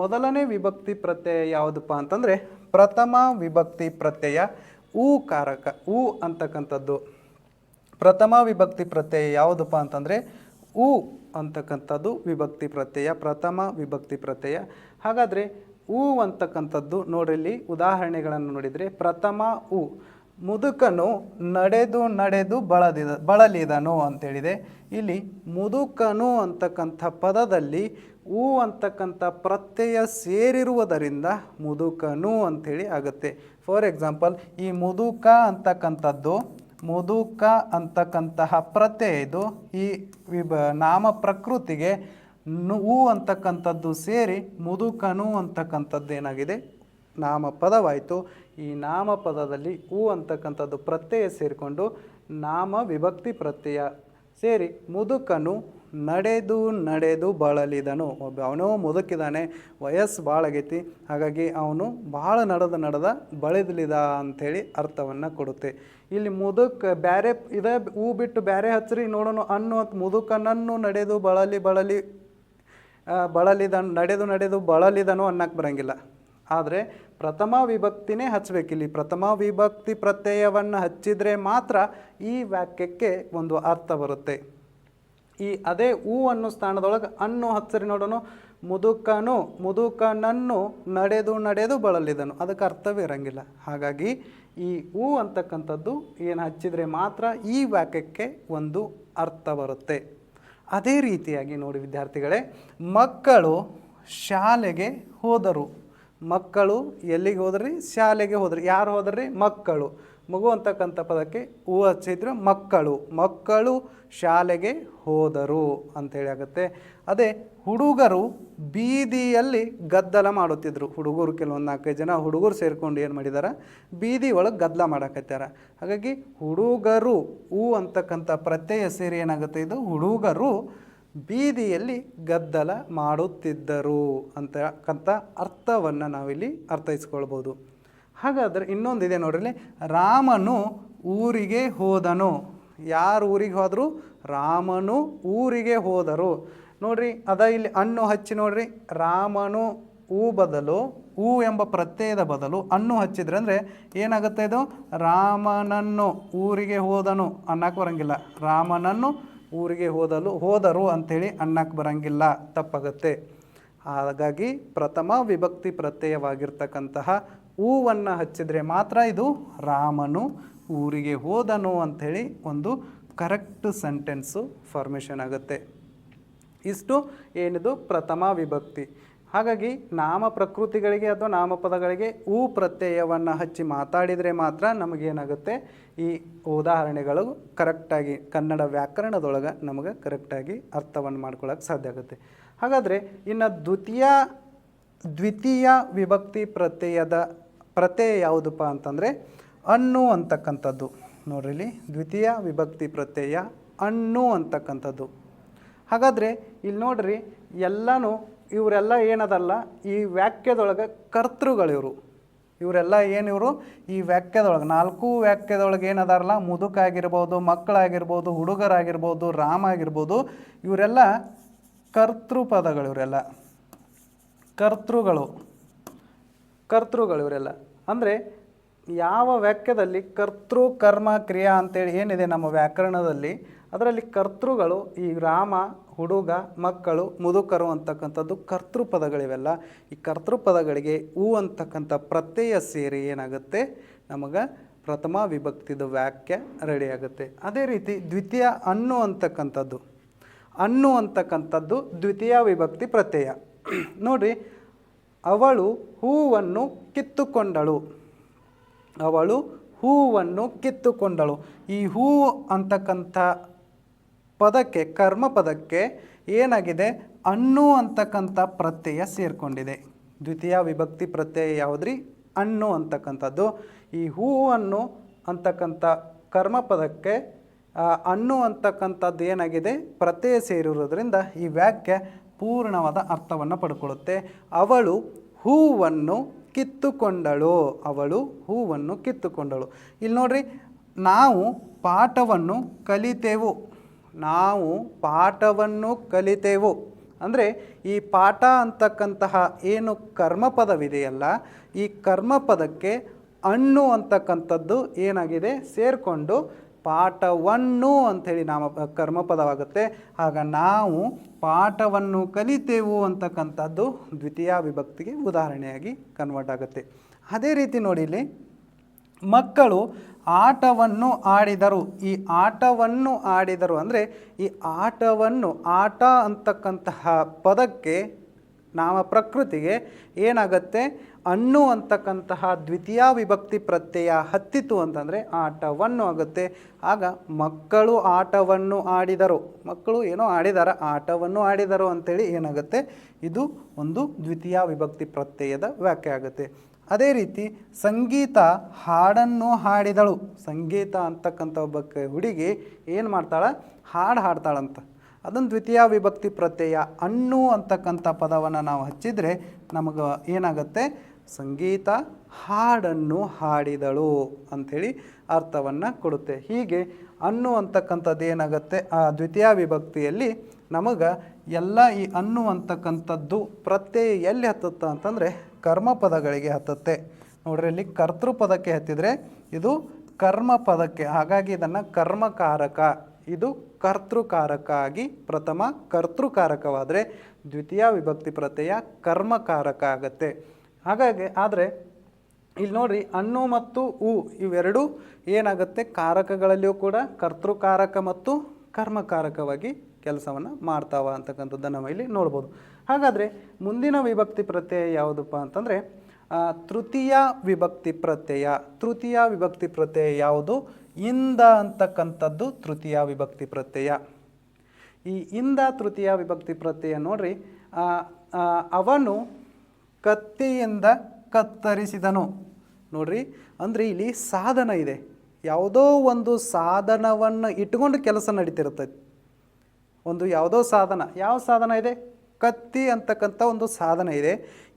ಮೊದಲನೇ ವಿಭಕ್ತಿ ಪ್ರತ್ಯಯ ಯಾವುದಪ್ಪ ಅಂತಂದರೆ ಪ್ರಥಮ ವಿಭಕ್ತಿ ಪ್ರತ್ಯಯ ಊ ಕಾರಕ, ಊ ಅಂತಕ್ಕಂಥದ್ದು. ಪ್ರಥಮ ವಿಭಕ್ತಿ ಪ್ರತ್ಯಯ ಯಾವುದಪ್ಪ ಅಂತಂದರೆ ಊ ಅಂತಕ್ಕಂಥದ್ದು ವಿಭಕ್ತಿ ಪ್ರತ್ಯಯ, ಪ್ರಥಮ ವಿಭಕ್ತಿ ಪ್ರತ್ಯಯ. ಹಾಗಾದರೆ ಊ ಅಂತಕ್ಕಂಥದ್ದು ನೋಡ್ರಿ ಇಲ್ಲಿ ಉದಾಹರಣೆಗಳನ್ನು ನೋಡಿದರೆ ಪ್ರಥಮ ಊ, ಮುದುಕನು ನಡೆದು ನಡೆದು ಬಳದಿದ, ಬಳಲಿದನು ಅಂತೇಳಿದೆ ಇಲ್ಲಿ ಮುದುಕನು ಅಂತಕ್ಕಂಥ ಪದದಲ್ಲಿ ಉ ಅಂತಕ್ಕಂಥ ಪ್ರತ್ಯಯ ಸೇರಿರುವುದರಿಂದ ಮುದುಕನು ಅಂಥೇಳಿ ಆಗುತ್ತೆ. ಫಾರ್ ಎಕ್ಸಾಂಪಲ್ ಈ ಮುದುಕ ಅಂತಕ್ಕಂಥದ್ದು, ಮುದುಕ ಅಂತಕ್ಕಂತಹ ಪ್ರತ್ಯಯ ಇದು, ಈ ವಿಭ, ನಾಮ ಪ್ರಕೃತಿಗೆ ಉ ಅಂತಕ್ಕಂಥದ್ದು ಸೇರಿ ಮುದುಕನು ಅಂತಕ್ಕಂಥದ್ದು ಏನಾಗಿದೆ ನಾಮಪದವಾಯಿತು. ಈ ನಾಮಪದದಲ್ಲಿ ಊ ಅಂತಕ್ಕಂಥದ್ದು ಪ್ರತ್ಯಯ ಸೇರಿಕೊಂಡು ನಾಮ ವಿಭಕ್ತಿ ಪ್ರತ್ಯಯ ಸೇರಿ ಮುದುಕನು ನಡೆದು ನಡೆದು ಬಳಲಿದನು. ಒಬ್ಬ ಅವನೋ ಮುದುಕಿದಾನೆ, ವಯಸ್ಸು ಭಾಳ ಆಗೈತಿ. ಹಾಗಾಗಿ ಅವನು ಭಾಳ ನಡೆದ ನಡೆದ ಬಳಿದಲಿದ ಅಂಥೇಳಿ ಅರ್ಥವನ್ನು ಕೊಡುತ್ತೆ. ಇಲ್ಲಿ ಮುದುಕ ಬ್ಯಾರೆ ಇದೇ ಹೂ ಬಿಟ್ಟು ಬ್ಯಾರೆ ಹಚ್ಚ್ರಿ ನೋಡೋಣ ಅನ್ನು ಅಂತ ಮುದುಕನನ್ನು ನಡೆದು ಬಳಲಿ ಬಳಲಿ ಬಳಲಿದ ಬಳಲಿದನು ನಡೆದು ನಡೆದು ಬಳಲಿದನು ಅನ್ನಕ್ಕೆ ಬರಂಗಿಲ್ಲ. ಆದರೆ ಪ್ರಥಮ ವಿಭಕ್ತಿನೇ ಹಚ್ಚಬೇಕಿಲ್ಲಿ ಪ್ರಥಮ ವಿಭಕ್ತಿ ಪ್ರತ್ಯಯವನ್ನು ಹಚ್ಚಿದರೆ ಮಾತ್ರ ಈ ವಾಕ್ಯಕ್ಕೆ ಒಂದು ಅರ್ಥ ಬರುತ್ತೆ. ಈ ಅದೇ ಹೂ ಅನ್ನೋ ಸ್ಥಾನದೊಳಗೆ ಅನ್ನು ಹಚ್ಚರಿ ನೋಡೋಣ ಮುದುಕನು, ಮುದುಕನನ್ನು ನಡೆದು ನಡೆದು ಬಳಲಿದನು. ಅದಕ್ಕೆ ಅರ್ಥವೇ ಇರಂಗಿಲ್ಲ. ಹಾಗಾಗಿ ಈ ಹೂ ಅಂತಕ್ಕಂಥದ್ದು ಏನು ಹಚ್ಚಿದರೆ ಮಾತ್ರ ಈ ವಾಕ್ಯಕ್ಕೆ ಒಂದು ಅರ್ಥ ಬರುತ್ತೆ. ಅದೇ ರೀತಿಯಾಗಿ ನೋಡಿ ವಿದ್ಯಾರ್ಥಿಗಳೇ, ಮಕ್ಕಳು ಶಾಲೆಗೆ ಹೋದರು. ಮಕ್ಕಳು ಎಲ್ಲಿಗೆ ಹೋದ್ರಿ? ಶಾಲೆಗೆ ಹೋದ್ರಿ. ಯಾರು ಹೋದ್ರಿ? ಮಕ್ಕಳು. ಮಗು ಅಂತಕ್ಕಂಥ ಪದಕ್ಕೆ ಹೂ ಹಚ್ಚಿದ್ರೆ ಮಕ್ಕಳು. ಮಕ್ಕಳು ಶಾಲೆಗೆ ಹೋದರು ಅಂತೇಳಿ ಆಗುತ್ತೆ. ಅದೇ ಹುಡುಗರು ಬೀದಿಯಲ್ಲಿ ಗದ್ದಲ ಮಾಡುತ್ತಿದ್ದರು ಹುಡುಗರು ಕೆಲವೊಂದು ನಾಲ್ಕೈದು ಜನ ಹುಡುಗರು ಸೇರಿಕೊಂಡು ಏನು ಮಾಡಿದ್ದಾರೆ ಬೀದಿ ಒಳಗೆ ಗದ್ದಲ ಮಾಡಕತ್ತಾರ ಹಾಗಾಗಿ ಹುಡುಗರು ಹೂ ಅಂತಕ್ಕಂಥ ಪ್ರತ್ಯಯ ಸೇರಿ ಏನಾಗುತ್ತೆ? ಇದು ಹುಡುಗರು ಬೀದಿಯಲ್ಲಿ ಗದ್ದಲ ಮಾಡುತ್ತಿದ್ದರು ಅಂತಕ್ಕಂಥ ಅರ್ಥವನ್ನು ನಾವಿಲ್ಲಿ ಅರ್ಥೈಸ್ಕೊಳ್ಬೋದು. ಹಾಗಾದರೆ ಇನ್ನೊಂದಿದೆ ನೋಡ್ರಿ ರಾಮನು ಊರಿಗೆ ಹೋದನು. ಯಾರು ಊರಿಗೆ ಹೋದರು? ರಾಮನು ಊರಿಗೆ ಹೋದರು. ನೋಡ್ರಿ, ಅದ ಇಲ್ಲಿ ಹಣ್ಣು ಹಚ್ಚಿ ನೋಡ್ರಿ, ರಾಮನು ಹೂ ಬದಲು ಹೂ ಎಂಬ ಪ್ರತ್ಯಯದ ಬದಲು ಹಣ್ಣು ಹಚ್ಚಿದ್ರೆ ಅಂದರೆ ಏನಾಗುತ್ತೆ ಇದು? ರಾಮನನ್ನು ಊರಿಗೆ ಹೋದನು ಅನ್ನಕ್ಕೆ ಬರಂಗಿಲ್ಲ. ರಾಮನನ್ನು ಊರಿಗೆ ಹೋದಲು, ಹೋದರು ಅಂಥೇಳಿ ಅನ್ನಕ್ಕೆ ಬರಂಗಿಲ್ಲ. ತಪ್ಪಾಗುತ್ತೆ. ಹಾಗಾಗಿ ಪ್ರಥಮ ವಿಭಕ್ತಿ ಪ್ರತ್ಯಯವಾಗಿರ್ತಕ್ಕಂತಹ ಹೂವನ್ನು ಹಚ್ಚಿದರೆ ಮಾತ್ರ ಇದು ರಾಮನು ಊರಿಗೆ ಹೋದನು ಅಂಥೇಳಿ ಒಂದು ಕರೆಕ್ಟ್ ಸೆಂಟೆನ್ಸು ಫಾರ್ಮೇಷನ್ ಆಗುತ್ತೆ. ಇಷ್ಟು ಏನಿದು ಪ್ರಥಮ ವಿಭಕ್ತಿ. ಹಾಗಾಗಿ ನಾಮ ಪ್ರಕೃತಿಗಳಿಗೆ ಅಥವಾ ನಾಮಪದಗಳಿಗೆ ಹೂ ಪ್ರತ್ಯಯವನ್ನು ಹಚ್ಚಿ ಮಾತಾಡಿದರೆ ಮಾತ್ರ ನಮಗೇನಾಗುತ್ತೆ? ಈ ಉದಾಹರಣೆಗಳು ಕರೆಕ್ಟಾಗಿ ಕನ್ನಡ ವ್ಯಾಕರಣದೊಳಗೆ ನಮಗೆ ಕರೆಕ್ಟಾಗಿ ಅರ್ಥವನ್ನು ಮಾಡ್ಕೊಳ್ಳೋಕೆ ಸಾಧ್ಯ ಆಗುತ್ತೆ. ಹಾಗಾದರೆ ಇನ್ನು ದ್ವಿತೀಯ ದ್ವಿತೀಯ ವಿಭಕ್ತಿ ಪ್ರತ್ಯಯದ ಪ್ರತ್ಯಯ ಯಾವುದಪ್ಪ ಅಂತಂದರೆ ಅಣ್ಣು ಅಂತಕ್ಕಂಥದ್ದು. ಇಲ್ಲಿ ದ್ವಿತೀಯ ವಿಭಕ್ತಿ ಪ್ರತ್ಯಯ ಅಣ್ಣು ಅಂತಕ್ಕಂಥದ್ದು. ಹಾಗಾದರೆ ಇಲ್ಲಿ ನೋಡ್ರಿ ಎಲ್ಲನೂ ಇವರೆಲ್ಲ ಏನದಲ್ಲ, ಈ ವಾಕ್ಯದೊಳಗೆ ಕರ್ತೃಗಳಿವರು. ಇವರೆಲ್ಲ ಏನಿವರು, ಈ ವ್ಯಾಕ್ಯದೊಳಗೆ ನಾಲ್ಕು ವ್ಯಾಕ್ಯದೊಳಗೆ ಏನದಾರಲ್ಲ, ಮುದುಕಾಗಿರ್ಬೋದು, ಮಕ್ಕಳಾಗಿರ್ಬೋದು, ಹುಡುಗರಾಗಿರ್ಬೋದು ರಾಮ ಆಗಿರ್ಬೋದು ಇವರೆಲ್ಲ ಕರ್ತೃಪದಗಳು ಇವರೆಲ್ಲ ಕರ್ತೃಗಳು. ಕರ್ತೃಗಳು ಇವರೆಲ್ಲ. ಅಂದರೆ ಯಾವ ವಾಕ್ಯದಲ್ಲಿ ಕರ್ತೃ, ಕರ್ಮ, ಕ್ರಿಯಾ ಅಂತೇಳಿ ಏನಿದೆ ನಮ್ಮ ವ್ಯಾಕರಣದಲ್ಲಿ, ಅದರಲ್ಲಿ ಕರ್ತೃಗಳು ಈ ರಾಮ, ಹುಡುಗ, ಮಕ್ಕಳು, ಮುದುಕರು ಅಂತಕ್ಕಂಥದ್ದು ಕರ್ತೃಪದಗಳಿವೆಲ್ಲ ಈ ಕರ್ತೃಪದಗಳಿಗೆ ಹೂ ಅಂತಕ್ಕಂಥ ಪ್ರತ್ಯಯ ಸೇರಿ ಏನಾಗುತ್ತೆ? ನಮಗೆ ಪ್ರಥಮ ವಿಭಕ್ತಿದ ವಾಕ್ಯ ರೆಡಿ ಆಗುತ್ತೆ. ಅದೇ ರೀತಿ ದ್ವಿತೀಯ ಅನ್ನು ಅಂತಕ್ಕಂಥದ್ದು. ಅನ್ನು ಅಂತಕ್ಕಂಥದ್ದು ದ್ವಿತೀಯ ವಿಭಕ್ತಿ ಪ್ರತ್ಯಯ. ನೋಡ್ರಿ ಅವಳು ಹೂವನ್ನು ಕಿತ್ತುಕೊಂಡಳು. ಅವಳು ಹೂವನ್ನು ಕಿತ್ತುಕೊಂಡಳು. ಈ ಹೂ ಅಂತಕ್ಕಂಥ ಪದಕ್ಕೆ, ಕರ್ಮ ಪದಕ್ಕೆ ಏನಾಗಿದೆ? ಅಣ್ಣು ಅಂತಕ್ಕಂಥ ಪ್ರತ್ಯಯ ಸೇರಿಕೊಂಡಿದೆ. ದ್ವಿತೀಯ ವಿಭಕ್ತಿ ಪ್ರತ್ಯಯ ಯಾವುದ್ರಿ? ಅಣ್ಣು ಅಂತಕ್ಕಂಥದ್ದು. ಈ ಹೂವನ್ನು ಅಂತಕ್ಕಂಥ ಕರ್ಮ ಪದಕ್ಕೆ ಅಣ್ಣು ಅಂತಕ್ಕಂಥದ್ದು ಏನಾಗಿದೆ? ಪ್ರತ್ಯಯ ಸೇರಿರೋದ್ರಿಂದ ಈ ವಾಕ್ಯ ಪೂರ್ಣವಾದ ಅರ್ಥವನ್ನು ಪಡ್ಕೊಳ್ಳುತ್ತೆ. ಅವಳು ಹೂವನ್ನು ಕಿತ್ತುಕೊಂಡಳು. ಅವಳು ಹೂವನ್ನು ಕಿತ್ತುಕೊಂಡಳು. ಇಲ್ಲಿ ನೋಡ್ರಿ, ನಾವು ಪಾಠವನ್ನು ಕಲಿತೆವು. ನಾವು ಪಾಠವನ್ನು ಕಲಿತೆವು. ಅಂದರೆ ಈ ಪಾಠ ಅಂತಕ್ಕಂತಹ ಏನು ಕರ್ಮಪದವಿದೆಯಲ್ಲ, ಈ ಕರ್ಮಪದಕ್ಕೆ ಹಣ್ಣು ಅಂತಕ್ಕಂಥದ್ದು ಏನಾಗಿದೆ? ಸೇರಿಕೊಂಡು ಪಾಠವನ್ನು ಅಂಥೇಳಿ ನಾಮ, ಕರ್ಮಪದವಾಗುತ್ತೆ. ಆಗ ನಾವು ಪಾಠವನ್ನು ಕಲಿತೆವು ಅಂತಕ್ಕಂಥದ್ದು ದ್ವಿತೀಯ ವಿಭಕ್ತಿಗೆ ಉದಾಹರಣೆಯಾಗಿ ಕನ್ವರ್ಟ್ ಆಗುತ್ತೆ. ಅದೇ ರೀತಿ ನೋಡಿ ಇಲ್ಲಿ, ಮಕ್ಕಳು ಆಟವನ್ನು ಆಡಿದರು. ಈ ಆಟವನ್ನು ಆಡಿದರು ಅಂದರೆ ಈ ಆಟವನ್ನು ಆಟ ಅಂತಕ್ಕಂತಹ ಪದಕ್ಕೆ ನಾಮ ಪ್ರಕೃತಿಗೆ ಏನಾಗುತ್ತೆ? ಅನ್ನು ಅಂತಕ್ಕಂತಹ ದ್ವಿತೀಯ ವಿಭಕ್ತಿ ಪ್ರತ್ಯಯ ಹತ್ತಿತು ಅಂತಂದರೆ ಆಟವನ್ನು ಆಗುತ್ತೆ. ಆಗ ಮಕ್ಕಳು ಆಟವನ್ನು ಆಡಿದರು. ಮಕ್ಕಳು ಏನೋ ಆಡಿದಾರ, ಆಟವನ್ನು ಆಡಿದರು ಅಂಥೇಳಿ ಏನಾಗುತ್ತೆ? ಇದು ಒಂದು ದ್ವಿತೀಯ ವಿಭಕ್ತಿ ಪ್ರತ್ಯಯದ ವ್ಯಾಖ್ಯೆ ಆಗುತ್ತೆ. ಅದೇ ರೀತಿ ಸಂಗೀತ ಹಾಡನ್ನು ಹಾಡಿದಳು. ಸಂಗೀತ ಅಂತಕ್ಕಂಥ ಒಬ್ಬ ಹುಡುಗಿ ಏನು ಮಾಡ್ತಾಳೆ? ಹಾಡು ಹಾಡ್ತಾಳಂತ. ಅದನ್ನು ದ್ವಿತೀಯ ವಿಭಕ್ತಿ ಪ್ರತ್ಯಯ ಅಣ್ಣು ಅಂತಕ್ಕಂಥ ಪದವನ್ನು ನಾವು ಹಚ್ಚಿದರೆ ನಮಗೆ ಏನಾಗುತ್ತೆ? ಸಂಗೀತ ಹಾಡನ್ನು ಹಾಡಿದಳು ಅಂಥೇಳಿ ಅರ್ಥವನ್ನು ಕೊಡುತ್ತೆ. ಹೀಗೆ ಅನ್ನು ಅಂತಕ್ಕಂಥದ್ದು ಏನಾಗುತ್ತೆ? ಆ ದ್ವಿತೀಯ ವಿಭಕ್ತಿಯಲ್ಲಿ ನಮಗೆ ಎಲ್ಲ ಈ ಅನ್ನು ಅಂತಕ್ಕಂಥದ್ದು ಪ್ರತ್ಯಯ ಎಲ್ಲಿ ಹತ್ತುತ್ತೆ ಅಂತಂದರೆ ಕರ್ಮಪದಗಳಿಗೆ ಹತ್ತುತ್ತೆ. ನೋಡ್ರಿ ಇಲ್ಲಿ ಕರ್ತೃ ಪದಕ್ಕೆ ಹತ್ತಿದರೆ ಇದು ಕರ್ಮ ಪದಕ್ಕೆ ಹಾಗಾಗಿ ಇದನ್ನು ಕರ್ಮಕಾರಕ ಇದು ಕರ್ತೃಕಾರಕ ಆಗಿ ಪ್ರಥಮ ಕರ್ತೃಕಾರಕವಾದರೆ ದ್ವಿತೀಯ ವಿಭಕ್ತಿ ಪ್ರತ್ಯಯ ಕರ್ಮಕಾರಕ ಆಗತ್ತೆ. ಹಾಗಾಗಿ, ಆದರೆ, ಇಲ್ಲಿ ನೋಡ್ರಿ ಹಣ್ಣು ಮತ್ತು ಉ ಇವೆರಡೂ ಏನಾಗುತ್ತೆ? ಕಾರಕಗಳಲ್ಲಿಯೂ ಕೂಡ ಕರ್ತೃಕಾರಕ ಮತ್ತು ಕರ್ಮಕಾರಕವಾಗಿ ಕೆಲಸವನ್ನು ಮಾಡ್ತಾವ ಅಂತಕ್ಕಂಥದ್ದನ್ನು ನಾವು ಇಲ್ಲಿ ನೋಡ್ಬೋದು. ಹಾಗಾದರೆ, ಮುಂದಿನ ವಿಭಕ್ತಿ ಪ್ರತ್ಯಯ ಯಾವುದಪ್ಪ ಅಂತಂದರೆ ತೃತೀಯ ವಿಭಕ್ತಿ ಪ್ರತ್ಯಯ. ತೃತೀಯ ವಿಭಕ್ತಿ ಪ್ರತ್ಯಯ ಯಾವುದು? ಇಂದ ಅಂತಕ್ಕಂಥದ್ದು ತೃತೀಯ ವಿಭಕ್ತಿ ಪ್ರತ್ಯಯ. ಈ ಇಂದ ತೃತೀಯ ವಿಭಕ್ತಿ ಪ್ರತ್ಯಯ ನೋಡ್ರಿ ಅವನು ಕತ್ತಿಯಿಂದ ಕತ್ತರಿಸಿದನು. ನೋಡ್ರಿ, ಅಂದರೆ ಇಲ್ಲಿ ಸಾಧನ ಇದೆ. ಯಾವುದೋ ಒಂದು ಸಾಧನವನ್ನು ಇಟ್ಕೊಂಡು ಕೆಲಸ ನಡೀತಿರ್ತೈತಿ. ಒಂದು ಯಾವುದೋ ಸಾಧನ, ಯಾವ ಸಾಧನ ಇದೆ? ಕತ್ತಿ ಅಂತಕ್ಕಂಥ ಒಂದು ಸಾಧನ ಇದೆ.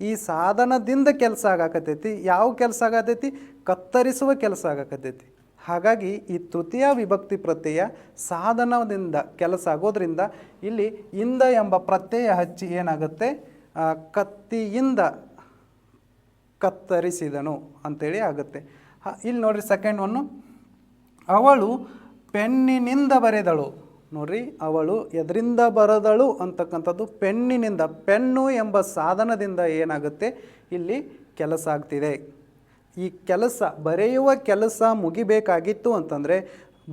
ಈ ಸಾಧನದಿಂದ ಕೆಲಸ ಆಗಾಕತ್ತೈತಿ. ಯಾವ ಕೆಲಸ ಆಗತೈತಿ ಕತ್ತರಿಸುವ ಕೆಲಸ ಆಗಾಕತ್ತೈತಿ. ಹಾಗಾಗಿ ಈ ತೃತೀಯ ವಿಭಕ್ತಿ ಪ್ರತ್ಯಯ ಸಾಧನದಿಂದ ಕೆಲಸ ಆಗೋದ್ರಿಂದ ಇಲ್ಲಿ ಇಂದ ಎಂಬ ಪ್ರತ್ಯಯ ಹಚ್ಚಿ ಏನಾಗುತ್ತೆ? ಕತ್ತಿಯಿಂದ ಕತ್ತರಿಸಿದನು ಅಂತೇಳಿ ಆಗುತ್ತೆ. ಇಲ್ಲಿ ನೋಡ್ರಿ ಸೆಕೆಂಡ್ ಒನ್ನು ಅವಳು ಪೆನ್ನಿನಿಂದ ಬರೆದಳು. ನೋಡ್ರಿ, ಅವಳು ಎದರಿಂದ ಬರೆದಳು ಅಂತಕ್ಕಂಥದ್ದು ಪೆನ್ನಿನಿಂದ. ಪೆನ್ನು ಎಂಬ ಸಾಧನದಿಂದ ಏನಾಗುತ್ತೆ? ಇಲ್ಲಿ ಕೆಲಸ ಆಗ್ತಿದೆ. ಈ ಕೆಲಸ, ಬರೆಯುವ ಕೆಲಸ ಮುಗಿಬೇಕಾಗಿತ್ತು ಅಂತಂದರೆ,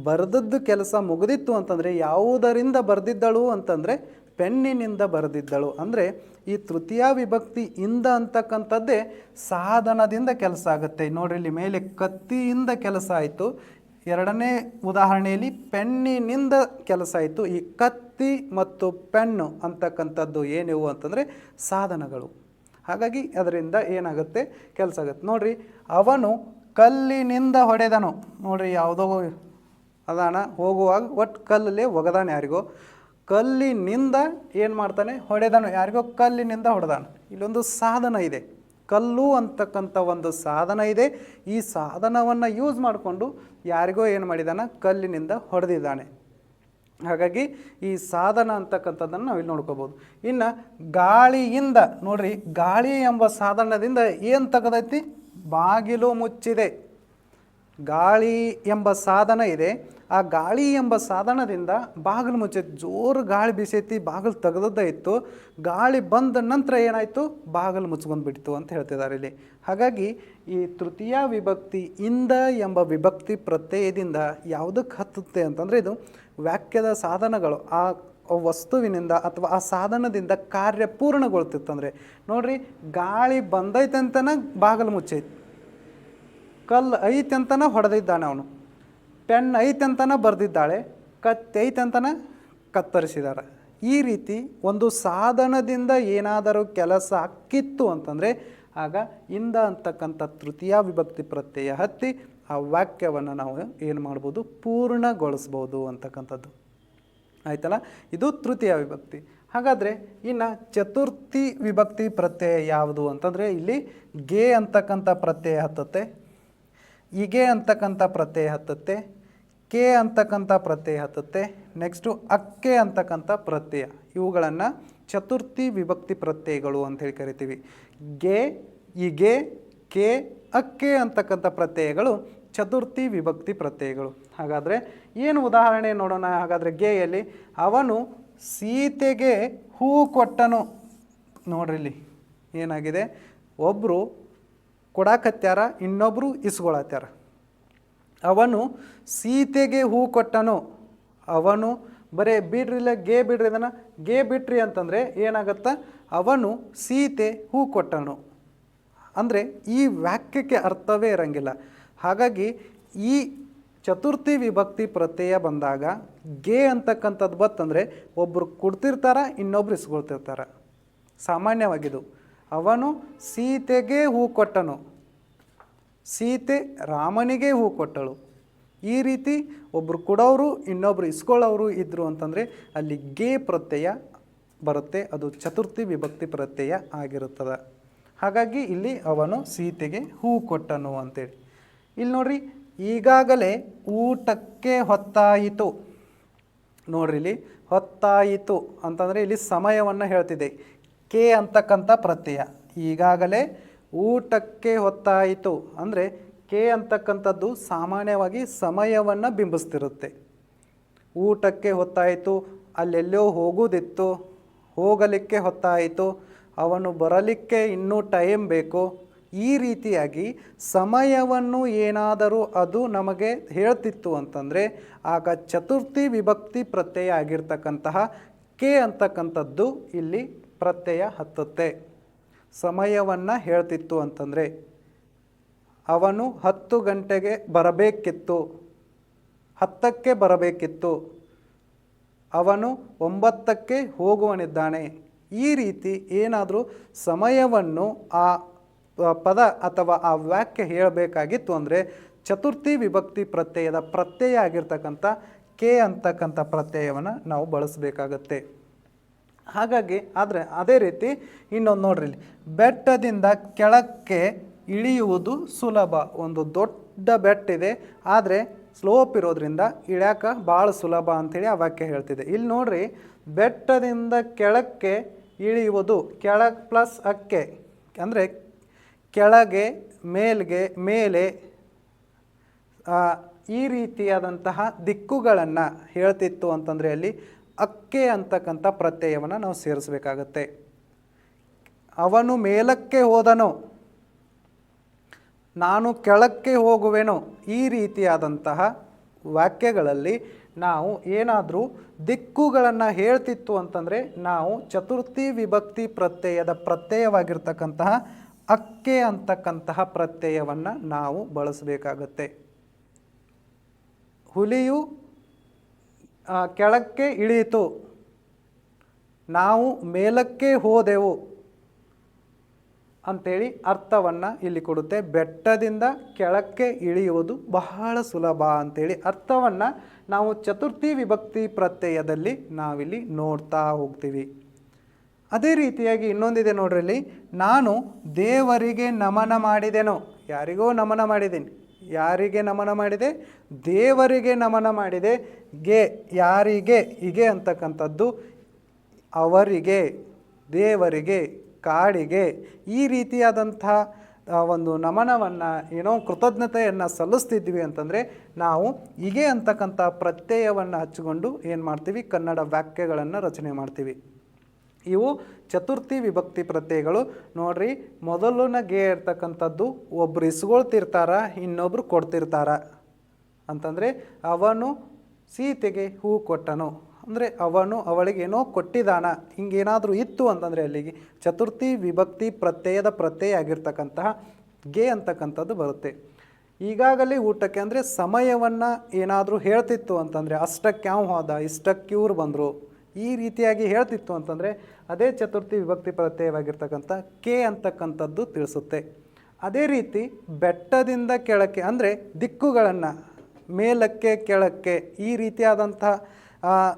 ಬರೆದದ್ದು ಕೆಲಸ ಮುಗಿದಿತ್ತು ಅಂತಂದರೆ ಯಾವುದರಿಂದ ಬರೆದಿದ್ದಳು ಅಂತಂದರೆ, ಪೆನ್ನಿನಿಂದ ಬರೆದಿದ್ದಳು. ಅಂದರೆ ಈ ತೃತೀಯ ವಿಭಕ್ತಿ ಇಂದ ಅಂತಕ್ಕಂಥದ್ದೇ ಸಾಧನದಿಂದ ಕೆಲಸ ಆಗುತ್ತೆ. ನೋಡ್ರಿ, ಇಲ್ಲಿ ಮೇಲೆ ಕತ್ತಿಯಿಂದ ಕೆಲಸ ಆಯಿತು. ಎರಡನೇ ಉದಾಹರಣೆಯಲ್ಲಿ ಪೆನ್ನಿನಿಂದ ಕೆಲಸ ಆಯಿತು. ಈ ಕತ್ತಿ ಮತ್ತು ಪೆನ್ನು ಅಂತಕ್ಕಂಥದ್ದು ಏನಿವು ಅಂತಂದರೆ ಸಾಧನಗಳು. ಹಾಗಾಗಿ ಅದರಿಂದ ಏನಾಗುತ್ತೆ? ಕೆಲಸ ಆಗುತ್ತೆ. ನೋಡ್ರಿ, ಅವನು ಕಲ್ಲಿನಿಂದ ಹೊಡೆದನು. ನೋಡ್ರಿ, ಯಾವುದೋ ಅದಾನ, ಹೋಗುವಾಗ ಒಟ್ಟು ಕಲ್ಲಲ್ಲಿ ಒಗದಾನೆ ಯಾರಿಗೋ. ಕಲ್ಲಿನಿಂದ ಏನು ಮಾಡ್ತಾನೆ? ಹೊಡೆದನು. ಯಾರಿಗೋ? ಕಲ್ಲಿನಿಂದ ಹೊಡೆದಾನು. ಇಲ್ಲೊಂದು ಸಾಧನ ಇದೆ. ಕಲ್ಲು ಅಂತಕ್ಕಂಥ ಒಂದು ಸಾಧನ ಇದೆ. ಈ ಸಾಧನವನ್ನು ಯೂಸ್ ಮಾಡಿಕೊಂಡು ಯಾರಿಗೋ ಏನು ಮಾಡಿದಾನ? ಕಲ್ಲಿನಿಂದ ಹೊಡೆದಿದ್ದಾನೆ. ಹಾಗಾಗಿ ಈ ಸಾಧನ ಅಂತಕ್ಕಂಥದ್ದನ್ನು ನಾವು ಇಲ್ಲಿ ನೋಡ್ಕೋಬೋದು. ಇನ್ನು ಗಾಳಿಯಿಂದ, ನೋಡ್ರಿ, ಗಾಳಿ ಎಂಬ ಸಾಧನದಿಂದ ಏನು ತಗದೈತಿ? ಬಾಗಿಲು ಮುಚ್ಚಿದೆ. ಗಾಳಿ ಎಂಬ ಸಾಧನ ಇದೆ. ಆ ಗಾಳಿ ಎಂಬ ಸಾಧನದಿಂದ ಬಾಗಿಲು ಮುಚ್ಚೈತಿ ಜೋರು ಗಾಳಿ ಬೀಸೈತಿ, ಬಾಗಿಲು ತೆಗೆದದ್ದೇ ಇತ್ತು. ಗಾಳಿ ಬಂದ ನಂತರ ಏನಾಯಿತು? ಬಾಗಿಲು ಮುಚ್ಕೊಂಡ್ಬಿಡ್ತು ಅಂತ ಹೇಳ್ತಿದ್ದಾರೆ ಇಲ್ಲಿ. ಹಾಗಾಗಿ ಈ ತೃತೀಯ ವಿಭಕ್ತಿ ಇಂದ ಎಂಬ ವಿಭಕ್ತಿ ಪ್ರತ್ಯಯದಿಂದ ಯಾವುದಕ್ಕೆ ಹತ್ತುತ್ತೆ ಅಂತಂದರೆ ಇದು ವಾಕ್ಯದ ಸಾಧನಗಳು ಆ ವಸ್ತುವಿನಿಂದ ಅಥವಾ ಆ ಸಾಧನದಿಂದ ಕಾರ್ಯ ಪೂರ್ಣಗೊಳ್ತಿತ್ತಂದರೆ. ನೋಡ್ರಿ, ಗಾಳಿ ಬಂದೈತೆ ಅಂತನ ಬಾಗಲು ಮುಚ್ಚೈತಿ. ಕಲ್ಲು ಐತೆ ಅಂತನ ಹೊಡೆದಿದ್ದಾನೆ ಅವನು. ಪೆನ್ ಐತೆ ಅಂತನ ಬರೆದಿದ್ದಾಳೆ. ಕತ್ತೈತೆ ಅಂತನ ಕತ್ತರಿಸಿದ್ದಾರೆ ಈ ರೀತಿ ಒಂದು ಸಾಧನದಿಂದ ಏನಾದರೂ ಕೆಲಸ ಅಕ್ಕಿತ್ತು ಅಂತಂದರೆ ಆಗ ಇಂದ ಅಂತಕ್ಕಂಥ ತೃತೀಯ ವಿಭಕ್ತಿ ಪ್ರತ್ಯಯ ಹತ್ತಿ ಆ ವಾಕ್ಯವನ್ನು ನಾವು ಏನು ಮಾಡ್ಬೋದು? ಪೂರ್ಣಗೊಳಿಸ್ಬೋದು ಅಂತಕ್ಕಂಥದ್ದು. ಆಯ್ತಲ್ಲ? ಇದು ತೃತೀಯ ವಿಭಕ್ತಿ. ಹಾಗಾದರೆ ಇನ್ನು ಚತುರ್ಥಿ ವಿಭಕ್ತಿ ಪ್ರತ್ಯಯ ಯಾವುದು ಅಂತಂದರೆ ಇಲ್ಲಿ ಗೆ ಅಂತಕ್ಕಂಥ ಪ್ರತ್ಯಯ ಹತ್ತತ್ತೆ, ಇಗೆ ಅಂತಕ್ಕಂಥ ಪ್ರತ್ಯಯ ಹತ್ತತ್ತೆ, ಕೆ ಅಂತಕ್ಕಂಥ ಪ್ರತ್ಯಯ ಹತ್ತತ್ತೆ ನೆಕ್ಸ್ಟು ಅಕ್ಕೆ ಅಂತಕ್ಕಂಥ ಪ್ರತ್ಯಯ. ಇವುಗಳನ್ನು ಚತುರ್ಥಿ ವಿಭಕ್ತಿ ಪ್ರತ್ಯಯಗಳು ಅಂತ ಹೇಳಿ ಕರಿತೀವಿ. ಗೆ, ಇಗೆ, ಕೆ, ಅಕ್ಕೆ ಅಂತಕ್ಕಂಥ ಪ್ರತ್ಯಯಗಳು ಚತುರ್ಥಿ ವಿಭಕ್ತಿ ಪ್ರತ್ಯಯಗಳು. ಹಾಗಾದರೆ ಏನು ಉದಾಹರಣೆ ನೋಡೋಣ. ಹಾಗಾದರೆ ಗೆಯಲ್ಲಿ ಅವನು ಸೀತೆಗೆ ಹೂ ಕೊಟ್ಟನು. ನೋಡ್ರಿಲ್ಲಿ ಏನಾಗಿದೆ? ಒಬ್ಬರು ಕೊಡಾಕತ್ಯಾರ ಇನ್ನೊಬ್ಬರು ಇಸ್ಕೊಳತ್ಯಾರ. ಅವನು ಸೀತೆಗೆ ಹೂ ಕೊಟ್ಟನು. ಅವನು ಬರೇ ಬಿಡ್ರಿಲ್ಲ ಗೇ ಬಿಡ್ರಿ ಅದನ್ನು ಗೇ ಬಿಟ್ರಿ ಅಂತಂದರೆ ಏನಾಗತ್ತ? ಅವನು ಸೀತೆ ಹೂ ಕೊಟ್ಟನು. ಅಂದರೆ ಈ ವಾಕ್ಯಕ್ಕೆ ಅರ್ಥವೇ ಇರಂಗಿಲ್ಲ. ಹಾಗಾಗಿ ಈ ಚತುರ್ಥಿ ವಿಭಕ್ತಿ ಪ್ರತ್ಯಯ ಬಂದಾಗ ಗೆ ಅಂತಕ್ಕಂಥದ್ದು ಬತ್ತಂದರೆ ಒಬ್ಬರು ಕೊಡ್ತಿರ್ತಾರ, ಇನ್ನೊಬ್ರು ಇಸ್ಕೊಳ್ತಿರ್ತಾರೆ. ಸಾಮಾನ್ಯವಾಗಿದು. ಅವನು ಸೀತೆಗೆ ಹೂ ಕೊಟ್ಟನು. ಸೀತೆ ರಾಮನಿಗೆ ಹೂ ಕೊಟ್ಟಳು. ಈ ರೀತಿ ಒಬ್ಬರು ಕೊಡೋರು, ಇನ್ನೊಬ್ರು ಇಸ್ಕೊಳ್ಳೋರು ಇದ್ದರು ಅಂತಂದರೆ ಅಲ್ಲಿ ಗೆ ಪ್ರತ್ಯಯ ಬರುತ್ತೆ, ಅದು ಚತುರ್ಥಿ ವಿಭಕ್ತಿ ಪ್ರತ್ಯಯ ಆಗಿರುತ್ತದೆ. ಹಾಗಾಗಿ ಇಲ್ಲಿ ಅವನು ಸೀತೆಗೆ ಹೂ ಕೊಟ್ಟನು ಅಂತೇಳಿ. ಇಲ್ಲಿ ನೋಡ್ರಿ, ಈಗಾಗಲೇ ಊಟಕ್ಕೆ ಹೊತ್ತಾಯಿತು. ನೋಡ್ರಿ ಇಲ್ಲಿ, ಹೊತ್ತಾಯಿತು ಅಂತಂದರೆ ಇಲ್ಲಿ ಸಮಯವನ್ನು ಹೇಳ್ತಿದೆ. ಕೆ ಅಂತಕ್ಕಂಥ ಪ್ರತ್ಯಯ. ಈಗಾಗಲೇ ಊಟಕ್ಕೆ ಹೊತ್ತಾಯಿತು. ಅಂದರೆ ಕೆ ಅಂತಕ್ಕಂಥದ್ದು ಸಾಮಾನ್ಯವಾಗಿ ಸಮಯವನ್ನು ಬಿಂಬಿಸ್ತಿರುತ್ತೆ. ಊಟಕ್ಕೆ ಹೊತ್ತಾಯಿತು, ಅಲ್ಲೆಲ್ಲೋ ಹೋಗೋದಿತ್ತು, ಹೋಗಲಿಕ್ಕೆ ಹೊತ್ತಾಯಿತು, ಅವನು ಬರಲಿಕ್ಕೆ ಇನ್ನೂ ಟೈಮ್ ಬೇಕು. ಈ ರೀತಿಯಾಗಿ ಸಮಯವನ್ನು ಏನಾದರೂ ಅದು ನಮಗೆ ಹೇಳ್ತಿತ್ತು ಅಂತಂದರೆ, ಆಗ ಚತುರ್ಥಿ ವಿಭಕ್ತಿ ಪ್ರತ್ಯಯ ಆಗಿರ್ತಕ್ಕಂತಹ ಕೆ ಅಂತಕ್ಕಂಥದ್ದು ಇಲ್ಲಿ ಪ್ರತ್ಯಯ ಹತ್ತುತ್ತೆ. ಸಮಯವನ್ನು ಹೇಳ್ತಿತ್ತು ಅಂತಂದರೆ ಅವನು ಹತ್ತು ಗಂಟೆಗೆ ಬರಬೇಕಿತ್ತು. ಹತ್ತಕ್ಕೆ ಬರಬೇಕಿತ್ತು. ಅವನು ಒಂಬತ್ತಕ್ಕೆ ಹೋಗುವನಿದ್ದಾನೆ. ಈ ರೀತಿ ಏನಾದರೂ ಸಮಯವನ್ನು ಆ ಪದ ಅಥವಾ ಆ ವಾಕ್ಯ ಹೇಳಬೇಕಾಗಿತ್ತು ಅಂದರೆ ಚತುರ್ಥಿ ವಿಭಕ್ತಿ ಪ್ರತ್ಯಯದ ಪ್ರತ್ಯಯ ಆಗಿರ್ತಕ್ಕಂಥ ಕೆ ಅಂತಕ್ಕಂಥ ಪ್ರತ್ಯಯವನ್ನು ನಾವು ಬಳಸಬೇಕಾಗತ್ತೆ. ಹಾಗಾಗಿ ಆದರೆ ಅದೇ ರೀತಿ ಇನ್ನೊಂದು ನೋಡ್ರಿ ಬೆಟ್ಟದಿಂದ ಕೆಳಕ್ಕೆ ಇಳಿಯುವುದು ಸುಲಭ. ಒಂದು ದೊಡ್ಡ ಬೆಟ್ಟ ಇದೆ, ಆದರೆ ಸ್ಲೋಪ್ ಇರೋದ್ರಿಂದ ಇಳ್ಯಾಕೆ ಭಾಳ ಸುಲಭ ಅಂಥೇಳಿ ಆ ವಾಕ್ಯ ಹೇಳ್ತಿದೆ. ಇಲ್ಲಿ ನೋಡ್ರಿ, ಬೆಟ್ಟದಿಂದ ಕೆಳಕ್ಕೆ ಇಳಿಯುವುದು ಕೆಳಗೆ ಪ್ಲಸ್ ಅಕ್ಕೆ, ಅಂದರೆ ಕೆಳಗೆ, ಮೇಲ್ಗೆ, ಮೇಲೆ ಈ ರೀತಿಯಾದಂತಹ ದಿಕ್ಕುಗಳನ್ನು ಹೇಳ್ತಿತ್ತು ಅಂತಂದರೆ ಅಲ್ಲಿ ಅಕ್ಕೆ ಅಂತಕ್ಕಂಥ ಪ್ರತ್ಯಯವನ್ನು ನಾವು ಸೇರಿಸಬೇಕಾಗತ್ತೆ. ಅವನು ಮೇಲಕ್ಕೆ ಹೋದನು ನಾನು ಕೆಳಕ್ಕೆ ಹೋಗುವೆನು ಈ ರೀತಿಯಾದಂತಹ ವಾಕ್ಯಗಳಲ್ಲಿ ನಾವು ಏನಾದರೂ ದಿಕ್ಕುಗಳನ್ನು ಹೇಳ್ತಿತ್ತು ಅಂತಂದರೆ ನಾವು ಚತುರ್ಥಿ ವಿಭಕ್ತಿ ಪ್ರತ್ಯಯದ ಪ್ರತ್ಯಯವಾಗಿರ್ತಕ್ಕಂತಹ ಅಕ್ಕೆ ಅಂತಕ್ಕಂತಹ ಪ್ರತ್ಯಯವನ್ನು ನಾವು ಬಳಸಬೇಕಾಗತ್ತೆ. ಹುಲಿಯು ಕೆಳಕ್ಕೆ ಇಳಿಯಿತು. ನಾವು ಮೇಲಕ್ಕೆ ಹೋದೆವು. ಅಂತೇಳಿ ಅರ್ಥವನ್ನು ಇಲ್ಲಿ ಕೊಡುತ್ತೆ. ಬೆಟ್ಟದಿಂದ ಕೆಳಕ್ಕೆ ಇಳಿಯುವುದು ಬಹಳ ಸುಲಭ ಅಂತೇಳಿ ಅರ್ಥವನ್ನು ನಾವು ಚತುರ್ಥಿ ವಿಭಕ್ತಿ ಪ್ರತ್ಯಯದಲ್ಲಿ ನಾವಿಲ್ಲಿ ನೋಡ್ತಾ ಹೋಗ್ತೀವಿ. ಅದೇ ರೀತಿಯಾಗಿ ಇನ್ನೊಂದಿದೆ ನೋಡ್ರಲ್ಲಿ, ನಾನು ದೇವರಿಗೆ ನಮನ ಮಾಡಿದೆನೋ, ಯಾರಿಗೋ ನಮನ ಮಾಡಿದ್ದೀನಿ. ಯಾರಿಗೆ ನಮನ ಮಾಡಿದೆ? ದೇವರಿಗೆ ನಮನ ಮಾಡಿದೆ. ಗೆ, ಯಾರಿಗೆ? ಹೀಗೆ ಅಂತಕ್ಕಂಥದ್ದು ಅವರಿಗೆ, ದೇವರಿಗೆ. ಕಾಡಿಗೆ ಈ ರೀತಿಯಾದಂಥ ಒಂದು ನಮನವನ್ನು, ಏನೋ ಕೃತಜ್ಞತೆಯನ್ನು ಸಲ್ಲಿಸ್ತಿದ್ವಿ ಅಂತಂದರೆ ನಾವು ಹೀಗೆ ಅಂತಕ್ಕಂಥ ಪ್ರತ್ಯಯವನ್ನು ಹಚ್ಚಿಕೊಂಡು ಏನು ಮಾಡ್ತೀವಿ? ಕನ್ನಡ ವಾಕ್ಯಗಳನ್ನು ರಚನೆ ಮಾಡ್ತೀವಿ. ಇವು ಚತುರ್ಥಿ ವಿಭಕ್ತಿ ಪ್ರತ್ಯಯಗಳು. ನೋಡ್ರಿ ಮೊದಲನ ಗೆ ಇರ್ತಕ್ಕಂಥದ್ದು ಒಬ್ರು ಇಸ್ಕೊಳ್ತಿರ್ತಾರ, ಇನ್ನೊಬ್ರು ಕೊಡ್ತಿರ್ತಾರ. ಅಂತಂದರೆ ಅವನು ಸೀತೆಗೆ ಹೂ ಕೊಟ್ಟನು. ಅಂದರೆ ಅವನು ಅವಳಿಗೆ ಏನೋ ಕೊಟ್ಟಿದ್ದಾನ ಹಿಂಗೇನಾದರೂ ಇತ್ತು ಅಂತಂದರೆ ಅಲ್ಲಿಗೆ ಚತುರ್ಥಿ, ವಿಭಕ್ತಿ, ಪ್ರತ್ಯಯದ ಪ್ರತ್ಯಯ ಆಗಿರ್ತಕ್ಕಂತಹ ಗೆ ಅಂತಕ್ಕಂಥದ್ದು ಬರುತ್ತೆ. ಈಗಾಗಲೇ ಊಟಕ್ಕೆ ಅಂದರೆ ಸಮಯವನ್ನು ಏನಾದರೂ ಹೇಳ್ತಿತ್ತು ಅಂತಂದರೆ ಅಷ್ಟಕ್ಕೆ ಯಾವ ಹೋದ ಇಷ್ಟಕ್ಕೆ ಇವ್ರು ಬಂದರು, ಈ ರೀತಿಯಾಗಿ ಹೇಳ್ತಿತ್ತು ಅಂತಂದರೆ ಅದೇ ಚತುರ್ಥಿ, ವಿಭಕ್ತಿ, ಪ್ರತ್ಯಯವಾಗಿರ್ತಕ್ಕಂಥ ಕೆ ಅಂತಕ್ಕಂಥದ್ದು ತಿಳಿಸುತ್ತೆ. ಅದೇ ರೀತಿ ಬೆಟ್ಟದಿಂದ ಕೆಳಕ್ಕೆ ಅಂದರೆ ದಿಕ್ಕುಗಳನ್ನು, ಮೇಲಕ್ಕೆ, ಕೆಳಕ್ಕೆ ಈ ರೀತಿಯಾದಂಥ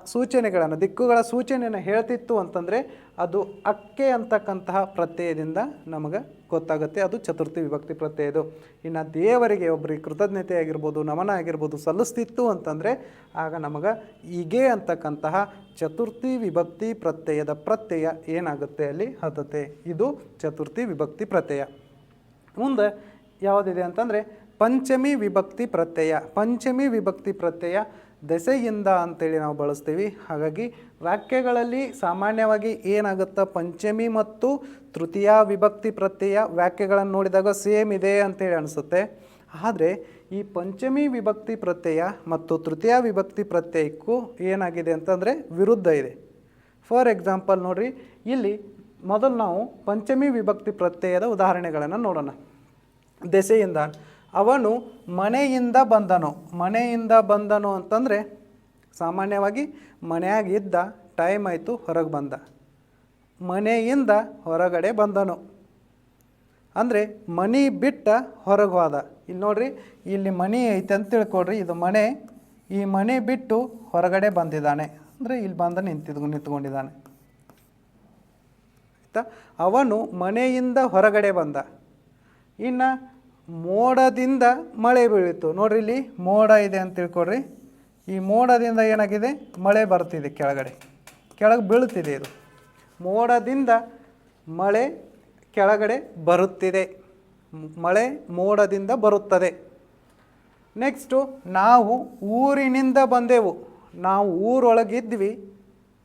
ಸೂಚನೆಗಳನ್ನು, ದಿಕ್ಕುಗಳ ಸೂಚನೆಯನ್ನು ಹೇಳ್ತಿತ್ತು ಅಂತಂದರೆ ಅದು ಅಕ್ಕೆ ಅಂತಕ್ಕಂತಹ ಪ್ರತ್ಯಯದಿಂದ ನಮಗೆ ಗೊತ್ತಾಗುತ್ತೆ. ಅದು ಚತುರ್ಥಿ ವಿಭಕ್ತಿ ಪ್ರತ್ಯಯದು. ಇನ್ನು ದೇವರಿಗೆ ಒಬ್ಬರಿಗೆ ಕೃತಜ್ಞತೆ ಆಗಿರ್ಬೋದು ನಮನ ಆಗಿರ್ಬೋದು ಸಲ್ಲಿಸ್ತಿತ್ತು ಅಂತಂದರೆ ಆಗ ನಮಗೆ ಹೀಗೆ ಅಂತಕ್ಕಂತಹ ಚತುರ್ಥಿ ವಿಭಕ್ತಿ ಪ್ರತ್ಯಯದ ಪ್ರತ್ಯಯ ಏನಾಗುತ್ತೆ ಅಲ್ಲಿ? ಹತ್ತತೆ ಇದು ಚತುರ್ಥಿ ವಿಭಕ್ತಿ ಪ್ರತ್ಯಯ. ಮುಂದೆ ಯಾವುದಿದೆ ಅಂತಂದರೆ, ಪಂಚಮಿ ವಿಭಕ್ತಿ ಪ್ರತ್ಯಯ. ಪಂಚಮಿ ವಿಭಕ್ತಿ ಪ್ರತ್ಯಯ ದೆಸೆಯಿಂದ ಅಂತೇಳಿ ನಾವು ಬಳಸ್ತೀವಿ. ಹಾಗಾಗಿ ವಾಕ್ಯಗಳಲ್ಲಿ ಸಾಮಾನ್ಯವಾಗಿ ಏನಾಗುತ್ತಾ ಪಂಚಮಿ ಮತ್ತು ತೃತೀಯ ವಿಭಕ್ತಿ ಪ್ರತ್ಯಯ ವಾಕ್ಯಗಳನ್ನು ನೋಡಿದಾಗ ಸೇಮ್ ಇದೆ ಅಂತೇಳಿ ಅನಿಸುತ್ತೆ. ಆದರೆ ಈ ಪಂಚಮಿ ವಿಭಕ್ತಿ ಪ್ರತ್ಯಯ ಮತ್ತು ತೃತೀಯ ವಿಭಕ್ತಿ ಪ್ರತ್ಯಯಕ್ಕೂ ಏನಾಗಿದೆ ಅಂತಂದರೆ ವಿರುದ್ಧ ಇದೆ. ಫಾರ್ ಎಕ್ಸಾಂಪಲ್ ನೋಡಿರಿ, ಇಲ್ಲಿ ಮೊದಲು ನಾವು ಪಂಚಮಿ ವಿಭಕ್ತಿ ಪ್ರತ್ಯಯದ ಉದಾಹರಣೆಗಳನ್ನು ನೋಡೋಣ. ದೆಸೆಯಿಂದ ಅವನು ಮನೆಯಿಂದ ಬಂದನು. ಮನೆಯಿಂದ ಬಂದನು ಅಂತಂದರೆ ಸಾಮಾನ್ಯವಾಗಿ ಮನೆಯಾಗಿದ್ದ ಟೈಮ್ ಆಯಿತು, ಹೊರಗೆ ಬಂದ. ಮನೆಯಿಂದ ಹೊರಗಡೆ ಬಂದನು. ಅಂದರೆ ಮನಿ ಬಿಟ್ಟ ಹೊರಗೆ ಹೋದ. ಇಲ್ಲಿ ನೋಡ್ರಿ, ಇಲ್ಲಿ ಮನಿ ಐತೆ ಅಂತ ತಿಳ್ಕೊಳ್ರಿ. ಇದು ಮನೆ, ಈ ಮನೆ ಬಿಟ್ಟು ಹೊರಗಡೆ ಬಂದಿದ್ದಾನೆ. ಅಂದರೆ ಇಲ್ಲಿ ಬಂದ ನಿಂತಿದ್, ನಿಂತ್ಕೊಂಡಿದ್ದಾನೆ. ಆಯಿತಾ? ಅವನು ಮನೆಯಿಂದ ಹೊರಗಡೆ ಬಂದ. ಇನ್ನು ಮೋಡದಿಂದ ಮಳೆ ಬೀಳಿತು. ನೋಡ್ರಿ ಇಲ್ಲಿ ಮೋಡ ಇದೆ ಅಂತ ತಿಳ್ಕೊಡ್ರಿ ಈ ಮೋಡದಿಂದ ಏನಾಗಿದೆ? ಮಳೆ ಬರ್ತಿದೆ ಕೆಳಗಡೆ. ಕೆಳಗೆ ಬೀಳುತ್ತಿದೆ ಇದು. ಮೋಡದಿಂದ ಮಳೆ ಕೆಳಗಡೆ ಬರುತ್ತಿದೆ. ಮಳೆ ಮೋಡದಿಂದ ಬರುತ್ತದೆ. ನೆಕ್ಸ್ಟು ನಾವು ಊರಿನಿಂದ ಬಂದೆವು. ನಾವು ಊರೊಳಗಿದ್ವಿ.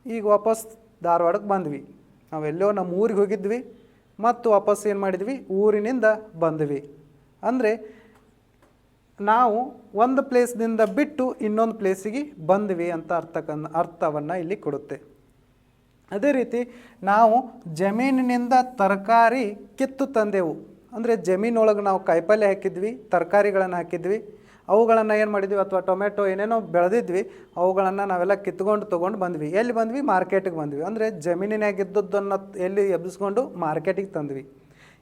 ಈಗ ವಾಪಸ್ ಧಾರವಾಡಕ್ಕೆ ಬಂದ್ವಿ. ನಾವೆಲ್ಲೋ ನಮ್ಮ ಊರಿಗೆ ಹೋಗಿದ್ವಿ. ಮತ್ತು ವಾಪಸ್ ಏನು ಮಾಡಿದ್ವಿ? ಊರಿನಿಂದ ಬಂದ್ವಿ. ಅಂದರೆ ನಾವು ಒಂದು ಪ್ಲೇಸ್ನಿಂದ ಬಿಟ್ಟು ಇನ್ನೊಂದು ಪ್ಲೇಸಿಗೆ ಬಂದ್ವಿ ಅಂತ ಅರ್ಥಕ ಅರ್ಥವನ್ನು ಇಲ್ಲಿ ಕೊಡುತ್ತೆ. ಅದೇ ರೀತಿ ನಾವು ಜಮೀನಿನಿಂದ ತರಕಾರಿ ಕಿತ್ತು ತಂದೆವು. ಅಂದರೆ ಜಮೀನೊಳಗೆ ನಾವು ಕಾಯಿಪಲ್ಯ ಹಾಕಿದ್ವಿ, ತರಕಾರಿಗಳನ್ನು ಹಾಕಿದ್ವಿ, ಅವುಗಳನ್ನು ಏನು ಮಾಡಿದ್ವಿ? ಅಥವಾ ಟೊಮೆಟೊ ಏನೇನೋ ಬೆಳೆದಿದ್ವಿ, ಅವುಗಳನ್ನು ನಾವೆಲ್ಲ ಕಿತ್ಕೊಂಡು ತೊಗೊಂಡು ಬಂದ್ವಿ. ಎಲ್ಲಿ ಬಂದ್ವಿ? ಮಾರ್ಕೆಟಿಗೆ ಬಂದ್ವಿ. ಅಂದರೆ ಜಮೀನಿನಾಗಿದ್ದದ್ದನ್ನು ಎಲ್ಲಿ ಎಬ್ಬಿಸ್ಕೊಂಡು ಮಾರ್ಕೆಟಿಗೆ ತಂದ್ವಿ.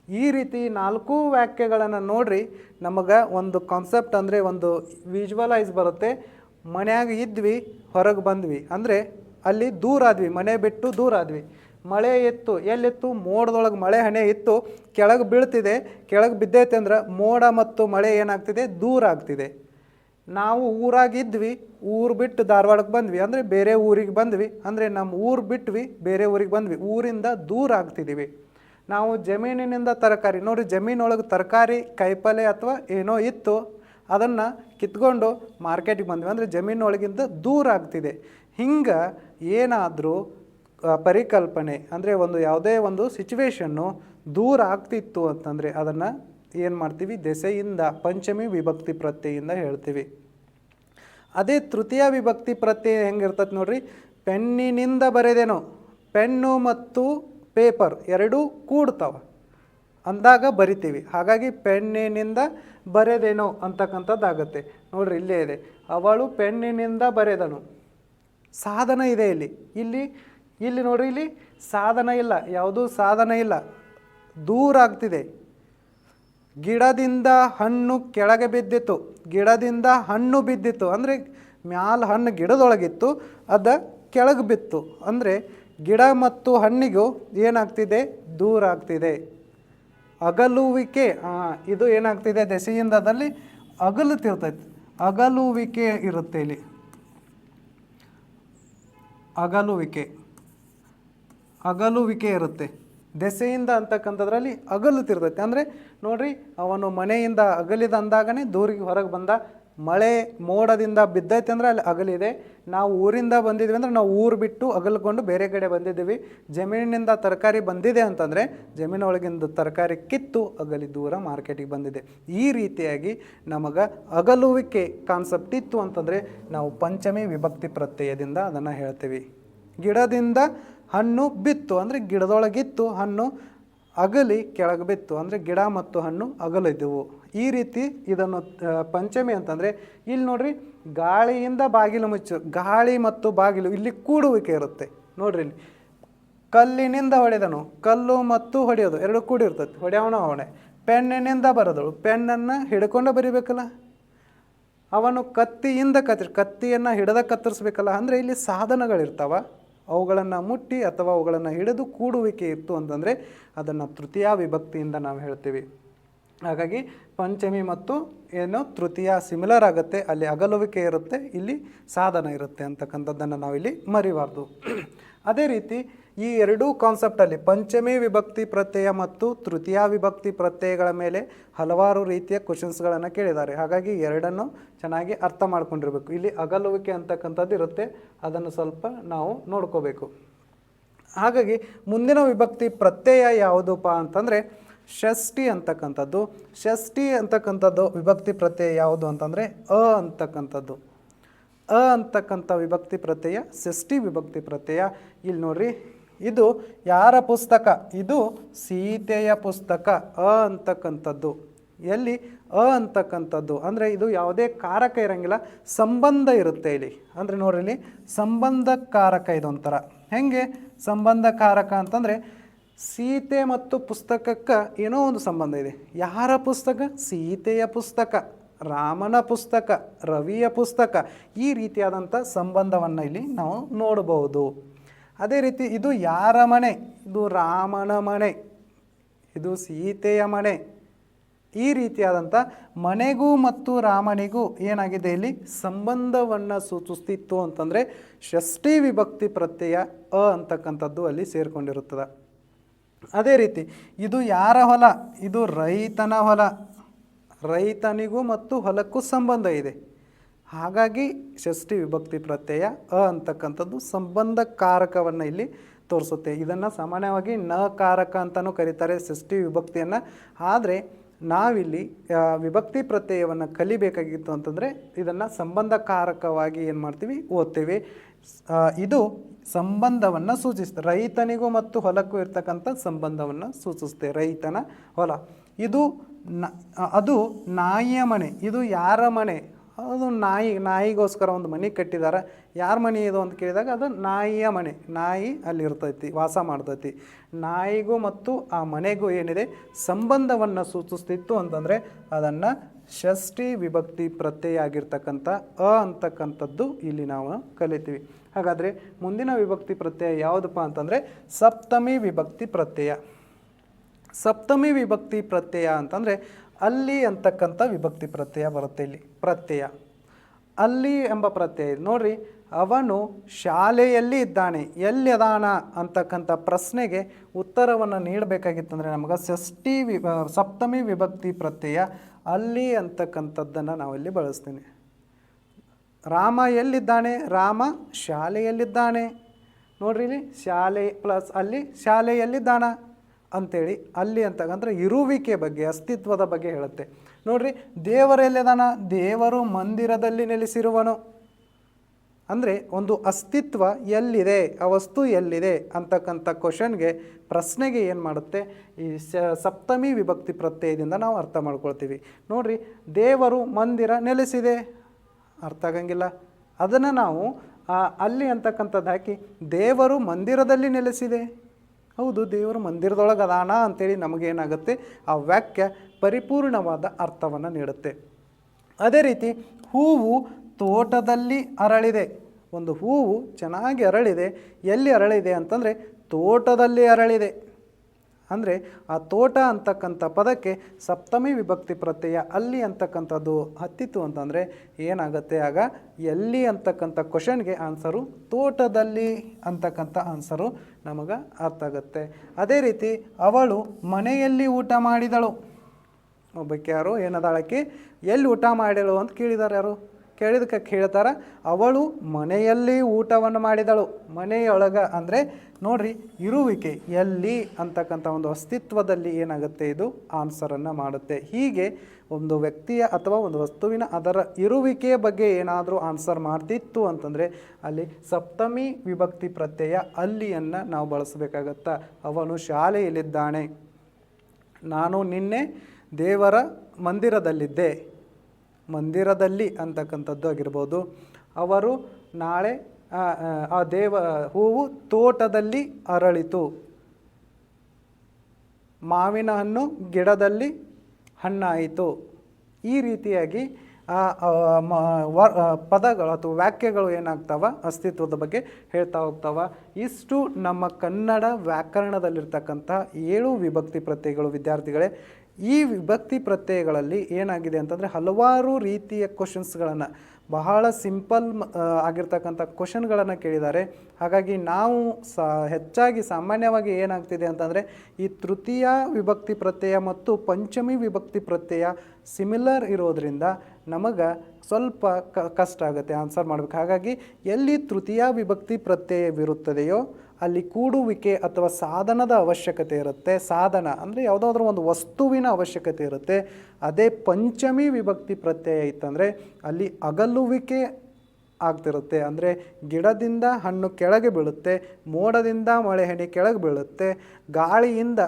ಈ ರೀತಿ ನಾಲ್ಕು ವಾಕ್ಯಗಳನ್ನು ನೋಡ್ರಿ, ನಮಗೆ ಒಂದು ಕಾನ್ಸೆಪ್ಟ್ ಅಂದರೆ ಒಂದು ವಿಜುವಲೈಸ್ ಬರುತ್ತೆ. ಮನೆಯಾಗ ಇದ್ವಿ, ಹೊರಗೆ ಬಂದ್ವಿ. ಅಂದರೆ ಅಲ್ಲಿ ದೂರ ಆದ್ವಿ, ಮನೆ ಬಿಟ್ಟು ದೂರ ಆದ್ವಿ. ಮಳೆ ಇತ್ತು ಎಲ್ಲಿತ್ತು? ಮೋಡದೊಳಗೆ ಮಳೆ ಹಣೆ ಇತ್ತು. ಕೆಳಗೆ ಬೀಳ್ತಿದೆ, ಕೆಳಗೆ ಬಿದ್ದೈತೆ ಅಂದ್ರೆ ಮೋಡ ಮತ್ತು ಮಳೆ ಏನಾಗ್ತಿದೆ? ದೂರ ಆಗ್ತಿದೆ. ನಾವು ಊರಾಗಿದ್ವಿ ಊರು ಬಿಟ್ಟು ಧಾರವಾಡಕ್ಕೆ ಬಂದ್ವಿ. ಅಂದರೆ ಬೇರೆ ಊರಿಗೆ ಬಂದ್ವಿ. ಅಂದರೆ ನಮ್ಮ ಊರು ಬಿಟ್ವಿ, ಬೇರೆ ಊರಿಗೆ ಬಂದ್ವಿ. ಊರಿಂದ ದೂರ ಆಗ್ತಿದ್ದೀವಿ ನಾವು ಜಮೀನಿನಿಂದ ತರಕಾರಿ, ನೋಡಿ ಜಮೀನೊಳಗೆ ತರಕಾರಿ ಕಾಯಿಪಲ್ಯ ಅಥವಾ ಏನೋ ಇತ್ತು, ಅದನ್ನು ಕಿತ್ಕೊಂಡು ಮಾರ್ಕೆಟಿಗೆ ಬಂದ್ವಿ. ಅಂದರೆ ಜಮೀನೊಳಗಿಂದ ದೂರ ಆಗ್ತಿದೆ. ಹಿಂಗೆ ಏನಾದರೂ ಪರಿಕಲ್ಪನೆ, ಅಂದರೆ ಒಂದು ಯಾವುದೇ ಒಂದು ಸಿಚುವೇಶನ್ನು ದೂರ ಆಗ್ತಿತ್ತು ಅಂತಂದರೆ ಅದನ್ನು ಏನು ಮಾಡ್ತೀವಿ? ದೆಸೆಯಿಂದ, ಪಂಚಮಿ ವಿಭಕ್ತಿ ಪ್ರತ್ಯಯಿಂದ ಹೇಳ್ತೀವಿ. ಅದೇ ತೃತೀಯ ವಿಭಕ್ತಿ ಪ್ರತ್ಯಯ ಹೆಂಗಿರ್ತದೆ ನೋಡ್ರಿ? ಪೆನ್ನಿನಿಂದ ಬರೆದೇನೋ, ಪೆನ್ನು ಮತ್ತು ಪೇಪರ್ ಎರಡೂ ಕೂಡ್ತಾವೆ. ಅಂದಾಗ ಬರಿತೀವಿ. ಹಾಗಾಗಿ ಪೆನ್ನಿನಿಂದ ಬರೆದೇನೋ ಅಂತಕ್ಕಂಥದ್ದಾಗತ್ತೆ. ನೋಡ್ರಿ ಇಲ್ಲೇ ಇದೆ. ಅವಳು ಪೆನ್ನಿನಿಂದ ಬರೆದನು. ಸಾಧನ ಇದೆ ಇಲ್ಲಿ. ಇಲ್ಲಿ ಇಲ್ಲಿ ನೋಡ್ರಿ ಇಲ್ಲಿ ಸಾಧನ ಇಲ್ಲ. ಯಾವುದೂ ಸಾಧನ ಇಲ್ಲ. ದೂರ ಆಗ್ತಿದೆ. ಗಿಡದಿಂದ ಹಣ್ಣು ಕೆಳಗೆ ಬಿದ್ದಿತ್ತು. ಗಿಡದಿಂದ ಹಣ್ಣು ಬಿದ್ದಿತ್ತು. ಅಂದರೆ ಮ್ಯಾಲ ಹಣ್ಣು ಗಿಡದೊಳಗಿತ್ತು. ಅದು ಕೆಳಗೆ ಬಿತ್ತು. ಅಂದರೆ ಗಿಡ ಮತ್ತು ಹಣ್ಣಿಗೂ ಏನಾಗ್ತಿದೆ? ದೂರ ಆಗ್ತಿದೆ. ಅಗಲುವಿಕೆ ಇದು ಏನಾಗ್ತಿದೆ? ದೆಸೆಯಿಂದದಲ್ಲಿ ಅಗಲುತ್ತಿರ್ತೈತೆ ಅಗಲುವಿಕೆ ಇರುತ್ತೆ ಇಲ್ಲಿ. ಅಗಲುವಿಕೆ. ಅಗಲುವಿಕೆ ಇರುತ್ತೆ. ದೆಸೆಯಿಂದ ಅಂತಕ್ಕಂಥದ್ರಲ್ಲಿ ಅಗಲುತ್ತಿರ್ತೈತೆ ಅಂದರೆ ನೋಡ್ರಿ, ಅವನು ಮನೆಯಿಂದ ಅಗಲಿದ ಅಂದಾಗನೇ ದೂರಿಗೆ ಹೊರಗೆ ಬಂದ ಮಳೆ ಮೋಡದಿಂದ ಬಿದ್ದೈತೆ ಅಂದರೆ ಅಲ್ಲಿ ಅಗಲಿದೆ ನಾವು ಊರಿಂದ ಬಂದಿದ್ವಿ ಅಂದರೆ ನಾವು ಊರು ಬಿಟ್ಟು ಅಗಲ್ಕೊಂಡು ಬೇರೆ ಕಡೆ ಬಂದಿದ್ದೀವಿ. ಜಮೀನಿನಿಂದ ತರಕಾರಿ ಬಂದಿದೆ ಅಂತಂದರೆ ಜಮೀನೊಳಗಿಂದ ತರಕಾರಿ ಕಿತ್ತು ಅಗಲಿ ದೂರ ಮಾರ್ಕೆಟಿಗೆ ಬಂದಿದೆ. ಈ ರೀತಿಯಾಗಿ ನಮಗೆ ಅಗಲುವಿಕೆ ಕಾನ್ಸೆಪ್ಟ್ ಇತ್ತು ಅಂತಂದರೆ ನಾವು ಪಂಚಮಿ ವಿಭಕ್ತಿ ಪ್ರತ್ಯಯದಿಂದ ಅದನ್ನು ಹೇಳ್ತೀವಿ. ಗಿಡದಿಂದ ಹಣ್ಣು ಬಿತ್ತು ಅಂದರೆ ಗಿಡದೊಳಗಿತ್ತು ಹಣ್ಣು ಅಗಲಿ ಕೆಳಗೆ ಬಿತ್ತು. ಅಂದರೆ ಗಿಡ ಮತ್ತು ಹಣ್ಣು ಅಗಲಿದ್ದವು ಈ ರೀತಿ ಇದನ್ನು ಪಂಚಮಿ ಅಂತಂದರೆ ಇಲ್ಲಿ ನೋಡ್ರಿ, ಗಾಳಿಯಿಂದ ಬಾಗಿಲು ಮುಚ್ಚು. ಗಾಳಿ ಮತ್ತು ಬಾಗಿಲು, ಇಲ್ಲಿ ಕೂಡುವಿಕೆ ಇರುತ್ತೆ. ನೋಡ್ರಿ ಇಲ್ಲಿ. ಕಲ್ಲಿನಿಂದ ಹೊಡೆದನು. ಕಲ್ಲು ಮತ್ತು ಹೊಡೆಯೋದು, ಎರಡು ಕೂಡಿರ್ತೈತಿ ಹೊಡೆಯವಣ ಅವಣೆ ಪೆನ್ನಿನಿಂದ ಬರೆದಳು. ಪೆನ್ನನ್ನು ಹಿಡ್ಕೊಂಡು ಬರಿಬೇಕಲ್ಲ? ಅವನು ಕತ್ತಿಯಿಂದ ಕತ್ತಿ ಕತ್ತಿಯನ್ನು ಹಿಡದ ಕತ್ತರಿಸ್ಬೇಕಲ್ಲ? ಅಂದರೆ ಇಲ್ಲಿ ಸಾಧನಗಳಿರ್ತಾವ. ಅವುಗಳನ್ನು ಮುಟ್ಟಿ ಅಥವಾ ಅವುಗಳನ್ನು ಹಿಡಿದು ಕೂಡುವಿಕೆ ಇತ್ತು ಅಂತಂದರೆ ಅದನ್ನು ತೃತೀಯ ವಿಭಕ್ತಿಯಿಂದ ನಾವು ಹೇಳ್ತೀವಿ. ಹಾಗಾಗಿ ಪಂಚಮಿ ಮತ್ತು ಏನು ತೃತೀಯ ಸಿಮಿಲರ್ ಆಗುತ್ತೆ, ಅಲ್ಲಿ ಅಗಲುವಿಕೆ ಇರುತ್ತೆ, ಇಲ್ಲಿ ಸಾಧನ ಇರುತ್ತೆ ಅಂತಕ್ಕಂಥದ್ದನ್ನು ನಾವಿಲ್ಲಿ ಮರಿಬಾರ್ದು. ಅದೇ ರೀತಿ ಈ ಎರಡೂ ಕಾನ್ಸೆಪ್ಟಲ್ಲಿ ಪಂಚಮಿ ವಿಭಕ್ತಿ ಪ್ರತ್ಯಯ ಮತ್ತು ತೃತೀಯ ವಿಭಕ್ತಿ ಪ್ರತ್ಯಯಗಳ ಮೇಲೆ ಹಲವಾರು ರೀತಿಯ ಕ್ವಶನ್ಸ್ಗಳನ್ನು ಕೇಳಿದ್ದಾರೆ. ಹಾಗಾಗಿ ಎರಡನ್ನು ಚೆನ್ನಾಗಿ ಅರ್ಥ ಮಾಡ್ಕೊಂಡಿರಬೇಕು. ಇಲ್ಲಿ ಅಗಲುವಿಕೆ ಅಂತಕ್ಕಂಥದ್ದು ಇರುತ್ತೆ. ಅದನ್ನು ಸ್ವಲ್ಪ ನಾವು ನೋಡ್ಕೋಬೇಕು. ಹಾಗಾಗಿ ಮುಂದಿನ ವಿಭಕ್ತಿ ಪ್ರತ್ಯಯ ಯಾವುದಪ್ಪ ಅಂತಂದರೆ ಷಷ್ಠಿ ಅಂತಕ್ಕಂಥದ್ದು. ಷಷ್ಠಿ ಅಂತಕ್ಕಂಥದ್ದು ವಿಭಕ್ತಿ ಪ್ರತ್ಯಯ ಯಾವುದು ಅಂತಂದರೆ ಅ ಅಂತಕ್ಕಂಥದ್ದು. ಅ ಅಂತಕ್ಕಂಥ ವಿಭಕ್ತಿ ಪ್ರತ್ಯಯ, ಷಷ್ಠಿ ವಿಭಕ್ತಿ ಪ್ರತ್ಯಯ. ಇಲ್ಲಿ ನೋಡ್ರಿ. ಇದು ಯಾರ ಪುಸ್ತಕ? ಇದು ಸೀತೆಯ ಪುಸ್ತಕ, ಅ ಅಂತಕ್ಕಂಥದ್ದು. ಎಲ್ಲಿ? ಅ ಅಂತಕ್ಕಂಥದ್ದು. ಅಂದರೆ ಇದು ಯಾವುದೇ ಕಾರಕ ಇರಂಗಿಲ್ಲ, ಸಂಬಂಧ ಇರುತ್ತೆ ಇಲ್ಲಿ. ಅಂದರೆ ನೋಡ್ರಿ ಸಂಬಂಧ ಕಾರಕ ಇದೊಂಥರ ಹೆಂಗೆ? ಸಂಬಂಧ ಕಾರಕ ಅಂತಂದರೆ ಸೀತೆ ಮತ್ತು ಪುಸ್ತಕಕ್ಕೆ ಏನೋ ಒಂದು ಸಂಬಂಧ ಇದೆ. ಯಾರ ಪುಸ್ತಕ? ಸೀತೆಯ ಪುಸ್ತಕ, ರಾಮನ ಪುಸ್ತಕ, ರವಿಯ ಪುಸ್ತಕ. ಈ ರೀತಿಯಾದಂಥ ಸಂಬಂಧವನ್ನು ಇಲ್ಲಿ ನಾವು ನೋಡಬಹುದು. ಅದೇ ರೀತಿ ಇದು ಯಾರ ಮನೆ? ಇದು ರಾಮನ ಮನೆ. ಇದು ಸೀತೆಯ ಮನೆ. ಈ ರೀತಿಯಾದಂಥ ಮನೆಗೂ ಮತ್ತು ರಾಮನಿಗೂ ಏನಾಗಿದೆ ಇಲ್ಲಿ? ಸಂಬಂಧವನ್ನು ಸೂಚಿಸ್ತಿತ್ತು ಅಂತಂದರೆ ಷಷ್ಠಿ ವಿಭಕ್ತಿ ಪ್ರತ್ಯಯ ಅ ಅಂತಕ್ಕಂಥದ್ದು ಅಲ್ಲಿ ಸೇರಿಕೊಂಡಿರುತ್ತದೆ. ಅದೇ ರೀತಿ ಇದು ಯಾರ ಹೊಲ? ಇದು ರೈತನ ಹೊಲ. ರೈತನಿಗೂ ಮತ್ತು ಹೊಲಕ್ಕೂ ಸಂಬಂಧ ಇದೆ. ಹಾಗಾಗಿ ಷಷ್ಠಿ ವಿಭಕ್ತಿ ಪ್ರತ್ಯಯ ಅ ಅಂತಕ್ಕಂಥದ್ದು ಸಂಬಂಧ ಕಾರಕವನ್ನು ಇಲ್ಲಿ ತೋರಿಸುತ್ತೆ. ಇದನ್ನು ಸಾಮಾನ್ಯವಾಗಿ ನ ಕಾರಕ ಅಂತಲೂ ಕರೀತಾರೆ ಷಷ್ಠಿ ವಿಭಕ್ತಿಯನ್ನು. ಆದರೆ ನಾವಿಲ್ಲಿ ವಿಭಕ್ತಿ ಪ್ರತ್ಯಯವನ್ನು ಕಲಿಬೇಕಾಗಿತ್ತು ಅಂತಂದರೆ ಇದನ್ನು ಸಂಬಂಧ ಕಾರಕವಾಗಿ ಏನು ಮಾಡ್ತೀವಿ? ಓದ್ತೇವೆ. ಇದು ಸಂಬಂಧವನ್ನು ಸೂಚಿಸುತ್ತೆ ರೈತನಿಗೂ ಮತ್ತು ಹೊಲಕ್ಕೂ ಇರ್ತಕ್ಕಂಥ ಸಂಬಂಧವನ್ನು ಸೂಚಿಸುತ್ತೆ ರೈತನ ಹೊಲ. ಇದು ನ, ಅದು ನಾಯಿಯ ಮನೆ. ಇದು ಯಾರ ಮನೆ? ಅದು ನಾಯಿ, ನಾಯಿಗೋಸ್ಕರ ಒಂದು ಮನೆ ಕಟ್ಟಿದ್ದಾರೆ ಯಾರ ಮನೆ ಇದು ಅಂತ ಕೇಳಿದಾಗ ಅದು ನಾಯಿಯ ಮನೆ. ನಾಯಿ ಅಲ್ಲಿ ಇರ್ತೈತಿ ವಾಸ ಮಾಡ್ತೈತಿ. ನಾಯಿಗೂ ಮತ್ತು ಆ ಮನೆಗೂ ಏನಿದೆ? ಸಂಬಂಧವನ್ನು ಸೂಚಿಸ್ತಿತ್ತು ಅಂತಂದರೆ ಅದನ್ನು ಷಷ್ಠಿ ವಿಭಕ್ತಿ ಪ್ರತ್ಯಯ ಆಗಿರ್ತಕ್ಕಂಥ ಅ ಅಂತಕ್ಕಂಥದ್ದು ಇಲ್ಲಿ ನಾವು ಕಲಿತೀವಿ. ಹಾಗಾದರೆ ಮುಂದಿನ ವಿಭಕ್ತಿ ಪ್ರತ್ಯಯ ಯಾವುದಪ್ಪ ಅಂತಂದರೆ ಸಪ್ತಮಿ ವಿಭಕ್ತಿ ಪ್ರತ್ಯಯ. ಸಪ್ತಮಿ ವಿಭಕ್ತಿ ಪ್ರತ್ಯಯ ಅಂತಂದರೆ ಅಲ್ಲಿ ಅಂತಕ್ಕಂಥ ವಿಭಕ್ತಿ ಪ್ರತ್ಯಯ ಬರುತ್ತೆ ಇಲ್ಲಿ. ಪ್ರತ್ಯಯ. ಅಲ್ಲಿ ಎಂಬ ಪ್ರತ್ಯಯ ಇದೆ ನೋಡ್ರಿ, ಅವನು ಶಾಲೆಯಲ್ಲಿ ಇದ್ದಾನೆ. ಎಲ್ಲಿ ಅದಾನ ಅಂತಕ್ಕಂಥ ಪ್ರಶ್ನೆಗೆ ಉತ್ತರವನ್ನು ನೀಡಬೇಕಾಗಿತ್ತಂದರೆ ನಮಗೆ ಷಷ್ಠಿ ವಿ ಸಪ್ತಮಿ ವಿಭಕ್ತಿ ಪ್ರತ್ಯಯ ಅಲ್ಲಿ ಅಂತಕ್ಕಂಥದ್ದನ್ನು ನಾವಿಲ್ಲಿ ಬಳಸ್ತೀನಿ. ರಾಮ ಎಲ್ಲಿದ್ದಾನೆ? ರಾಮ ಶಾಲೆಯಲ್ಲಿದ್ದಾನೆ. ನೋಡ್ರಿ ಇಲ್ಲಿ, ಶಾಲೆ ಪ್ಲಸ್ ಅಲ್ಲಿ ಶಾಲೆಯಲ್ಲಿದ್ದಾನ. ಅಂತೇಳಿ ಅಲ್ಲಿ ಅಂತಂದ್ರೆ ಇರುವಿಕೆ ಬಗ್ಗೆ, ಅಸ್ತಿತ್ವದ ಬಗ್ಗೆ ಹೇಳುತ್ತೆ. ನೋಡ್ರಿ ದೇವರೆಲ್ಲದನ ದೇವರು ಮಂದಿರದಲ್ಲಿ ನೆಲೆಸಿರುವನು. ಅಂದರೆ ಒಂದು ಅಸ್ತಿತ್ವ ಎಲ್ಲಿದೆ? ಆ ವಸ್ತು ಎಲ್ಲಿದೆ? ಅಂತಕ್ಕಂಥ ಕ್ವಶನ್ಗೆ ಪ್ರಶ್ನೆಗೆ ಏನು ಮಾಡುತ್ತೆ? ಈ ಸಪ್ತಮಿ ವಿಭಕ್ತಿ ಪ್ರತ್ಯಯದಿಂದ ನಾವು ಅರ್ಥ ಮಾಡ್ಕೊಳ್ತೀವಿ. ನೋಡ್ರಿ, ದೇವರು ಮಂದಿರ ನೆಲೆಸಿದೆ. ಅರ್ಥ ಆಗಂಗಿಲ್ಲ. ಅದನ್ನು ನಾವು ಅಲ್ಲಿ ಅಂತಕ್ಕಂಥದ್ದು ಹಾಕಿ ದೇವರು ಮಂದಿರದಲ್ಲಿ ನೆಲೆಸಿದೆ. ಹೌದು, ದೇವರು ಮಂದಿರದೊಳಗೆ ಅದಾನ ಅಂತೇಳಿ ನಮಗೇನಾಗುತ್ತೆ? ಆ ವಾಕ್ಯ ಪರಿಪೂರ್ಣವಾದ ಅರ್ಥವನ್ನು ನೀಡುತ್ತೆ. ಅದೇ ರೀತಿ ಹೂವು ತೋಟದಲ್ಲಿ ಅರಳಿದೆ. ಒಂದು ಹೂವು ಚೆನ್ನಾಗಿ ಅರಳಿದೆ. ಎಲ್ಲಿ ಅರಳಿದೆ ಅಂತಂದರೆ ತೋಟದಲ್ಲಿ ಅರಳಿದೆ. ಅಂದರೆ ಆ ತೋಟ ಅಂತಕ್ಕಂಥ ಪದಕ್ಕೆ ಸಪ್ತಮಿ ವಿಭಕ್ತಿ ಪ್ರತ್ಯಯ ಅಲ್ಲಿ ಅಂತಕ್ಕಂಥದ್ದು ಹತ್ತಿತ್ತು ಅಂತಂದರೆ ಏನಾಗುತ್ತೆ ಆಗ ಎಲ್ಲಿ ಅಂತಕ್ಕಂಥ ಕ್ವಶನ್ಗೆ ಆನ್ಸರು ತೋಟದಲ್ಲಿ ಅಂತಕ್ಕಂಥ ಆನ್ಸರು ನಮಗೆ ಅರ್ಥ ಆಗುತ್ತೆ. ಅದೇ ರೀತಿ ಅವಳು ಮನೆಯಲ್ಲಿ ಊಟ ಮಾಡಿದಳು. ಒಬ್ಬಕ್ಕೆ ಯಾರು ಏನದಾಳಕ್ಕೆ ಎಲ್ಲಿ ಊಟ ಮಾಡಿದಳು ಅಂತ ಕೇಳಿದಾರೆ ಯಾರು? ಕೇಳಿದಕ್ಕೆ ಕೇಳ್ತಾರೆ, ಅವಳು ಮನೆಯಲ್ಲಿ ಊಟವನ್ನು ಮಾಡಿದಳು. ಮನೆಯೊಳಗ ಅಂದರೆ, ನೋಡ್ರಿ, ಇರುವಿಕೆ ಎಲ್ಲಿ ಅಂತಕ್ಕಂಥ ಒಂದು ಅಸ್ತಿತ್ವದಲ್ಲಿ ಏನಾಗುತ್ತೆ ಇದು? ಆನ್ಸರನ್ನು ಮಾಡುತ್ತೆ. ಹೀಗೆ ಒಂದು ವ್ಯಕ್ತಿಯ ಅಥವಾ ಒಂದು ವಸ್ತುವಿನ ಅದರ ಇರುವಿಕೆಯ ಬಗ್ಗೆ ಏನಾದರೂ ಆನ್ಸರ್ ಮಾಡ್ತಿತ್ತು ಅಂತಂದರೆ, ಅಲ್ಲಿ ಸಪ್ತಮಿ ವಿಭಕ್ತಿ ಪ್ರತ್ಯಯ ಅಲ್ಲಿಯನ್ನು ನಾವು ಬಳಸಬೇಕಾಗತ್ತ? ಅವನು ಶಾಲೆಯಲ್ಲಿದ್ದಾನೆ. ನಾನು ನಿನ್ನೆ ದೇವರ ಮಂದಿರದಲ್ಲಿದ್ದೆ. ಮಂದಿರದಲ್ಲಿ ಅಂತಕ್ಕಂಥದ್ದು ಆಗಿರ್ಬೋದು. ಅವರು ನಾಳೆ ಆ, ದೇವ ಹೂವು ತೋಟದಲ್ಲಿ ಅರಳಿತು. ಮಾವಿನ ಹಣ್ಣು ಗಿಡದಲ್ಲಿ ಹಣ್ಣಾಯಿತು. ಈ ರೀತಿಯಾಗಿ ಆ, ಪದಗಳು ಅಥವಾ ವಾಕ್ಯಗಳು ಏನಾಗ್ತಾವ? ಅಸ್ತಿತ್ವದ ಬಗ್ಗೆ ಹೇಳ್ತಾ ಹೋಗ್ತಾವ. ಇಷ್ಟು ನಮ್ಮ ಕನ್ನಡ ವ್ಯಾಕರಣದಲ್ಲಿರ್ತಕ್ಕಂಥ ಏಳು ವಿಭಕ್ತಿ ಪ್ರತ್ಯಯಗಳು ವಿದ್ಯಾರ್ಥಿಗಳೇ ಈ ವಿಭಕ್ತಿ ಪ್ರತ್ಯಯಗಳಲ್ಲಿ ಏನಾಗಿದೆ ಅಂತಂದರೆ ಹಲವಾರು ರೀತಿಯ ಕ್ವಶನ್ಸ್ಗಳನ್ನು ಬಹಳ ಸಿಂಪಲ್ ಆಗಿರ್ತಕ್ಕಂಥ ಕ್ವಶನ್ಗಳನ್ನು ಕೇಳಿದ್ದಾರೆ. ಹಾಗಾಗಿ ನಾವು ಸ, ಹೆಚ್ಚಾಗಿ ಸಾಮಾನ್ಯವಾಗಿ ಏನಾಗ್ತಿದೆ ಅಂತಂದರೆ ಈ ತೃತೀಯ ವಿಭಕ್ತಿ ಪ್ರತ್ಯಯ ಮತ್ತು ಪಂಚಮಿ ವಿಭಕ್ತಿ ಪ್ರತ್ಯಯ ಸಿಮಿಲರ್ ಇರೋದರಿಂದ ನಮಗೆ ಸ್ವಲ್ಪ ಕಷ್ಟ ಆಗುತ್ತೆ ಆನ್ಸರ್ ಮಾಡಬೇಕು. ಹಾಗಾಗಿ ಎಲ್ಲಿ ತೃತೀಯ ವಿಭಕ್ತಿ ಪ್ರತ್ಯಯವಿರುತ್ತದೆಯೋ ಅಲ್ಲಿ ಕೂಡುವಿಕೆ ಅಥವಾ ಸಾಧನದ ಅವಶ್ಯಕತೆ ಇರುತ್ತೆ. ಸಾಧನ ಅಂದರೆ ಯಾವುದಾದ್ರೂ ಒಂದು ವಸ್ತುವಿನ ಅವಶ್ಯಕತೆ ಇರುತ್ತೆ. ಅದೇ ಪಂಚಮಿ ವಿಭಕ್ತಿ ಪ್ರತ್ಯಯ ಇತ್ತಂದರೆ ಅಲ್ಲಿ ಅಗಲುವಿಕೆ ಆಗ್ತಿರುತ್ತೆ. ಅಂದರೆ ಗಿಡದಿಂದ ಹಣ್ಣು ಕೆಳಗೆ ಬೀಳುತ್ತೆ, ಮೋಡದಿಂದ ಮಳೆ ಹನಿ ಕೆಳಗೆ ಬೀಳುತ್ತೆ, ಗಾಳಿಯಿಂದ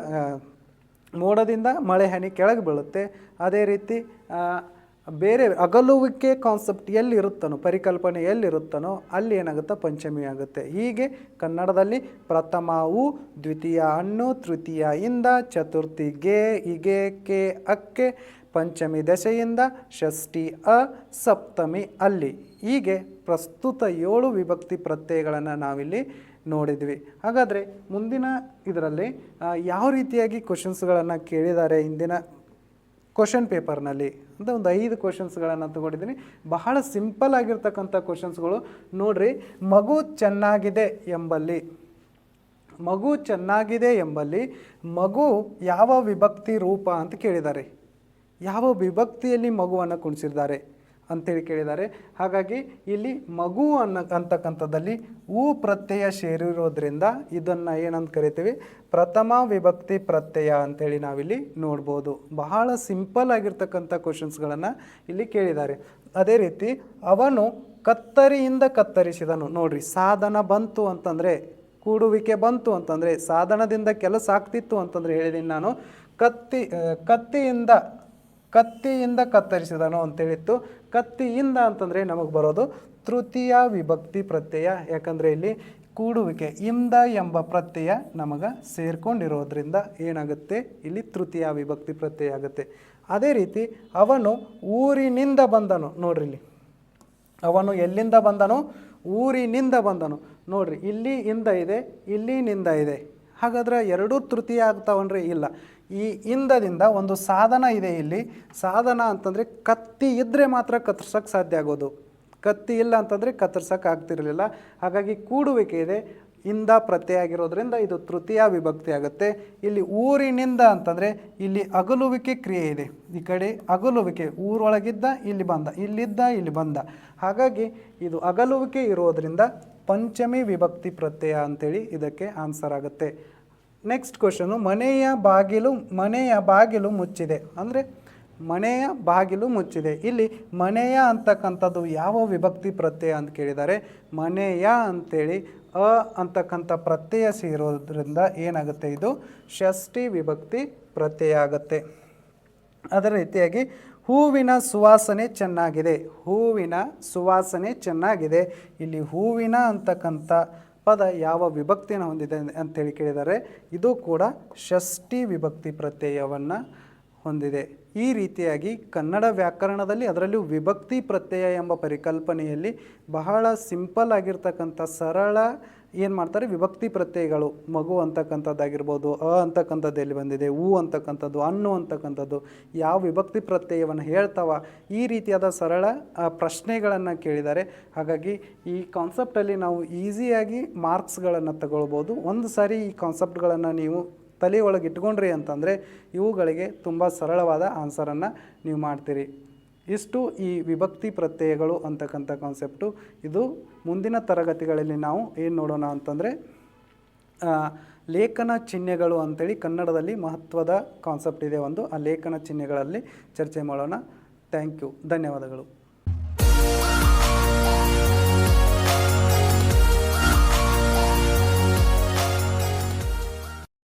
ಮೋಡದಿಂದ ಮಳೆ ಹನಿ ಕೆಳಗೆ ಬೀಳುತ್ತೆ. ಅದೇ ರೀತಿ ಬೇರೆ ಅಗಲುವಿಕೆ ಕಾನ್ಸೆಪ್ಟ್ ಎಲ್ಲಿರುತ್ತನೋ ಪರಿಕಲ್ಪನೆ ಎಲ್ಲಿರುತ್ತನೋ ಅಲ್ಲಿ ಏನಾಗುತ್ತೆ? ಪಂಚಮಿ ಆಗುತ್ತೆ. ಹೀಗೆ ಕನ್ನಡದಲ್ಲಿ ಪ್ರಥಮವು ದ್ವಿತೀಯ ಹಣ್ಣು, ತೃತೀಯ ಇಂದ, ಚತುರ್ಥಿ ಗೆ, ಇಗೆ, ಕೆ, ಅಕ್ಕೆ, ಪಂಚಮಿ ದಶೆಯಿಂದ, ಷಷ್ಠಿ ಅ, ಸಪ್ತಮಿ ಅಲ್ಲಿ. ಹೀಗೆ ಪ್ರಸ್ತುತ ಏಳು ವಿಭಕ್ತಿ ಪ್ರತ್ಯಯಗಳನ್ನು ನಾವಿಲ್ಲಿ ನೋಡಿದ್ವಿ. ಹಾಗಾದರೆ ಮುಂದಿನ ಇದರಲ್ಲಿ ಯಾವ ರೀತಿಯಾಗಿ ಕ್ವಶನ್ಸ್ಗಳನ್ನು ಕೇಳಿದ್ದಾರೆ ಇಂದಿನ ಕ್ವಶನ್ ಪೇಪರ್ನಲ್ಲಿ ಅಂತ ಒಂದು ಐದು ಕ್ವಶನ್ಸ್ಗಳನ್ನು ತಗೊಂಡಿದ್ದೀನಿ. ಬಹಳ ಸಿಂಪಲ್ ಆಗಿರ್ತಕ್ಕಂಥ ಕ್ವಶನ್ಸ್ಗಳು ನೋಡ್ರಿ, ಮಗು ಚೆನ್ನಾಗಿದೆ ಎಂಬಲ್ಲಿ. ಮಗು ಚೆನ್ನಾಗಿದೆ ಎಂಬಲ್ಲಿ ಮಗು ಯಾವ ವಿಭಕ್ತಿ ರೂಪ ಅಂತ ಕೇಳಿದ್ದಾರೆ. ಯಾವ ವಿಭಕ್ತಿಯಲ್ಲಿ ಮಗುವನ್ನು ಕುಣಿಸಿದ್ದಾರೆ ಅಂತೇಳಿ ಕೇಳಿದ್ದಾರೆ. ಹಾಗಾಗಿ ಇಲ್ಲಿ ಮಗು ಅನ್ನ, ಅಂತಕ್ಕಂಥದ್ದಲ್ಲಿ ಊ ಪ್ರತ್ಯಯ ಸೇರಿರೋದ್ರಿಂದ ಇದನ್ನು ಏನಂತ ಕರಿತೀವಿ? ಪ್ರಥಮ ವಿಭಕ್ತಿ ಪ್ರತ್ಯಯ ಅಂತೇಳಿ ನಾವಿಲ್ಲಿ ನೋಡ್ಬೋದು. ಬಹಳ ಸಿಂಪಲ್ ಆಗಿರ್ತಕ್ಕಂಥ ಕ್ವಶನ್ಸ್ಗಳನ್ನು ಇಲ್ಲಿ ಕೇಳಿದ್ದಾರೆ. ಅದೇ ರೀತಿ ಅವನು ಕತ್ತರಿಯಿಂದ ಕತ್ತರಿಸಿದನು. ನೋಡ್ರಿ, ಸಾಧನ ಬಂತು ಅಂತಂದರೆ, ಕೂಡುವಿಕೆ ಬಂತು ಅಂತಂದರೆ, ಸಾಧನದಿಂದ ಕೆಲಸ ಆಗ್ತಿತ್ತು ಅಂತಂದರೆ ಹೇಳಿದ್ದೀನಿ ನಾನು. ಕತ್ತಿ, ಕತ್ತಿಯಿಂದ ಕತ್ತಿಯಿಂದ ಕತ್ತರಿಸಿದನು ಅಂತೇಳಿತ್ತು. ಕತ್ತಿಯಿಂದ ಅಂತಂದರೆ ನಮಗೆ ಬರೋದು ತೃತೀಯ ವಿಭಕ್ತಿ ಪ್ರತ್ಯಯ. ಯಾಕಂದರೆ ಇಲ್ಲಿ ಕೂಡುವಿಕೆ, ಇಂದ ಎಂಬ ಪ್ರತ್ಯಯ ನಮಗೆ ಸೇರ್ಕೊಂಡಿರೋದ್ರಿಂದ ಏನಾಗುತ್ತೆ? ಇಲ್ಲಿ ತೃತೀಯ ವಿಭಕ್ತಿ ಪ್ರತ್ಯಯ ಆಗುತ್ತೆ. ಅದೇ ರೀತಿ ಅವನು ಊರಿನಿಂದ ಬಂದನು. ನೋಡ್ರಿ ಇಲ್ಲಿ. ಅವನು ಎಲ್ಲಿಂದ ಬಂದನು? ಊರಿನಿಂದ ಬಂದನು. ನೋಡ್ರಿ, ಇಲ್ಲಿ ಇಂದ ಇದೆ, ಇಲ್ಲಿ ನಿಂದ ಇದೆ. ಹಾಗಾದ್ರೆ ಎರಡೂ ತೃತೀಯ ಆಗ್ತಾವನ್ರಿ? ಇಲ್ಲ. ಈ ಇಂದದಿಂದ ಒಂದು ಸಾಧನ ಇದೆ ಇಲ್ಲಿ. ಸಾಧನ ಅಂತಂದರೆ ಕತ್ತಿ ಇದ್ದರೆ ಮಾತ್ರ ಕತ್ತರ್ಸೋಕ್ಕೆ ಸಾಧ್ಯ ಆಗೋದು. ಕತ್ತಿ ಇಲ್ಲ ಅಂತಂದರೆ ಕತ್ತರ್ಸಕ್ಕೆ ಆಗ್ತಿರಲಿಲ್ಲ. ಹಾಗಾಗಿ ಕೂಡುವಿಕೆ ಇದೆ. ಇಂದ ಪ್ರತ್ಯಯ ಆಗಿರೋದ್ರಿಂದ ಇದು ತೃತೀಯ ವಿಭಕ್ತಿ ಆಗುತ್ತೆ. ಇಲ್ಲಿ ಊರಿನಿಂದ ಅಂತಂದರೆ ಇಲ್ಲಿ ಅಗಲುವಿಕೆ ಕ್ರಿಯೆ ಇದೆ. ಈ ಕಡೆ ಅಗಲುವಿಕೆ, ಊರೊಳಗಿದ್ದ, ಇಲ್ಲಿ ಬಂದ, ಇಲ್ಲಿದ್ದ, ಇಲ್ಲಿ ಬಂದ. ಹಾಗಾಗಿ ಇದು ಅಗಲುವಿಕೆ ಇರೋದ್ರಿಂದ ಪಂಚಮಿ ವಿಭಕ್ತಿ ಪ್ರತ್ಯಯ ಅಂತೇಳಿ ಇದಕ್ಕೆ ಆನ್ಸರ್ ಆಗುತ್ತೆ. ನೆಕ್ಸ್ಟ್ ಕ್ವಶನು ಮನೆಯ ಬಾಗಿಲು ಮನೆಯ ಬಾಗಿಲು ಮುಚ್ಚಿದೆ. ಅಂದರೆ ಮನೆಯ ಬಾಗಿಲು ಮುಚ್ಚಿದೆ. ಇಲ್ಲಿ ಮನೆಯ ಅಂತಕ್ಕಂಥದ್ದು ಯಾವ ವಿಭಕ್ತಿ ಪ್ರತ್ಯಯ ಅಂತ ಕೇಳಿದ್ದಾರೆ. ಮನೆಯ ಅಂಥೇಳಿ ಅ ಅಂತಕ್ಕಂಥ ಪ್ರತ್ಯಯ ಸೇರೋದ್ರಿಂದ ಏನಾಗುತ್ತೆ ಇದು? ಷಷ್ಠಿ ವಿಭಕ್ತಿ ಪ್ರತ್ಯಯ ಆಗುತ್ತೆ. ಅದೇ ರೀತಿಯಾಗಿ ಹೂವಿನ ಸುವಾಸನೆ ಚೆನ್ನಾಗಿದೆ. ಹೂವಿನ ಸುವಾಸನೆ ಚೆನ್ನಾಗಿದೆ. ಇಲ್ಲಿ ಹೂವಿನ ಅಂತಕ್ಕಂಥ ಪದ ಯಾವ ವಿಭಕ್ತಿಯನ್ನು ಹೊಂದಿದೆ ಅಂತೇಳಿ ಕೇಳಿದ್ದಾರೆ ಇದು ಕೂಡ ಷಷ್ಠಿ ವಿಭಕ್ತಿ ಪ್ರತ್ಯಯವನ್ನು ಹೊಂದಿದೆ. ಈ ರೀತಿಯಾಗಿ ಕನ್ನಡ ವ್ಯಾಕರಣದಲ್ಲಿ ಅದರಲ್ಲೂ ವಿಭಕ್ತಿ ಪ್ರತ್ಯಯ ಎಂಬ ಪರಿಕಲ್ಪನೆಯಲ್ಲಿ ಬಹಳ ಸಿಂಪಲ್ ಆಗಿರ್ತಕ್ಕಂಥ ಸರಳ ಏನು ಮಾಡ್ತಾರೆ? ವಿಭಕ್ತಿ ಪ್ರತ್ಯಯಗಳು. ಮಗು ಅಂತಕ್ಕಂಥದ್ದಾಗಿರ್ಬೋದು, ಅ ಅಂತಕ್ಕಂಥದ್ದು ಎಲ್ಲಿ ಬಂದಿದೆ? ಹೂ ಅಂತಕ್ಕಂಥದ್ದು, ಅನ್ನು ಅಂತಕ್ಕಂಥದ್ದು, ಯಾವ ವಿಭಕ್ತಿ ಪ್ರತ್ಯಯವನ್ನು ಹೇಳ್ತಾವ? ಈ ರೀತಿಯಾದ ಸರಳ ಪ್ರಶ್ನೆಗಳನ್ನು ಕೇಳಿದ್ದಾರೆ. ಹಾಗಾಗಿ ಈ ಕಾನ್ಸೆಪ್ಟಲ್ಲಿ ನಾವು ಈಸಿಯಾಗಿ ಮಾರ್ಕ್ಸ್ಗಳನ್ನು ತಗೊಳ್ಬೋದು. ಒಂದು ಸಾರಿ ಈ ಕಾನ್ಸೆಪ್ಟ್ಗಳನ್ನು ನೀವು ತಲೆ ಒಳಗೆ ಇಟ್ಕೊಂಡ್ರಿ ಅಂತಂದರೆ ಇವುಗಳಿಗೆ ತುಂಬ ಸರಳವಾದ ಆನ್ಸರನ್ನು ನೀವು ಮಾಡ್ತೀರಿ. ಇಷ್ಟು ಈ ವಿಭಕ್ತಿ ಪ್ರತ್ಯಯಗಳು ಅಂತಕ್ಕಂಥ ಕಾನ್ಸೆಪ್ಟು ಇದು ಮುಂದಿನ ತರಗತಿಗಳಲ್ಲಿ ನಾವು ಏನು ನೋಡೋಣ ಅಂತಂದರೆ ಲೇಖನ ಚಿಹ್ನೆಗಳು ಅಂತೇಳಿ ಕನ್ನಡದಲ್ಲಿ ಮಹತ್ವದ ಕಾನ್ಸೆಪ್ಟ್ ಇದೆ ಒಂದು. ಆ ಲೇಖನ ಚಿಹ್ನೆಗಳಲ್ಲಿ ಚರ್ಚೆ ಮಾಡೋಣ. ಥ್ಯಾಂಕ್ ಯು ಧನ್ಯವಾದಗಳು.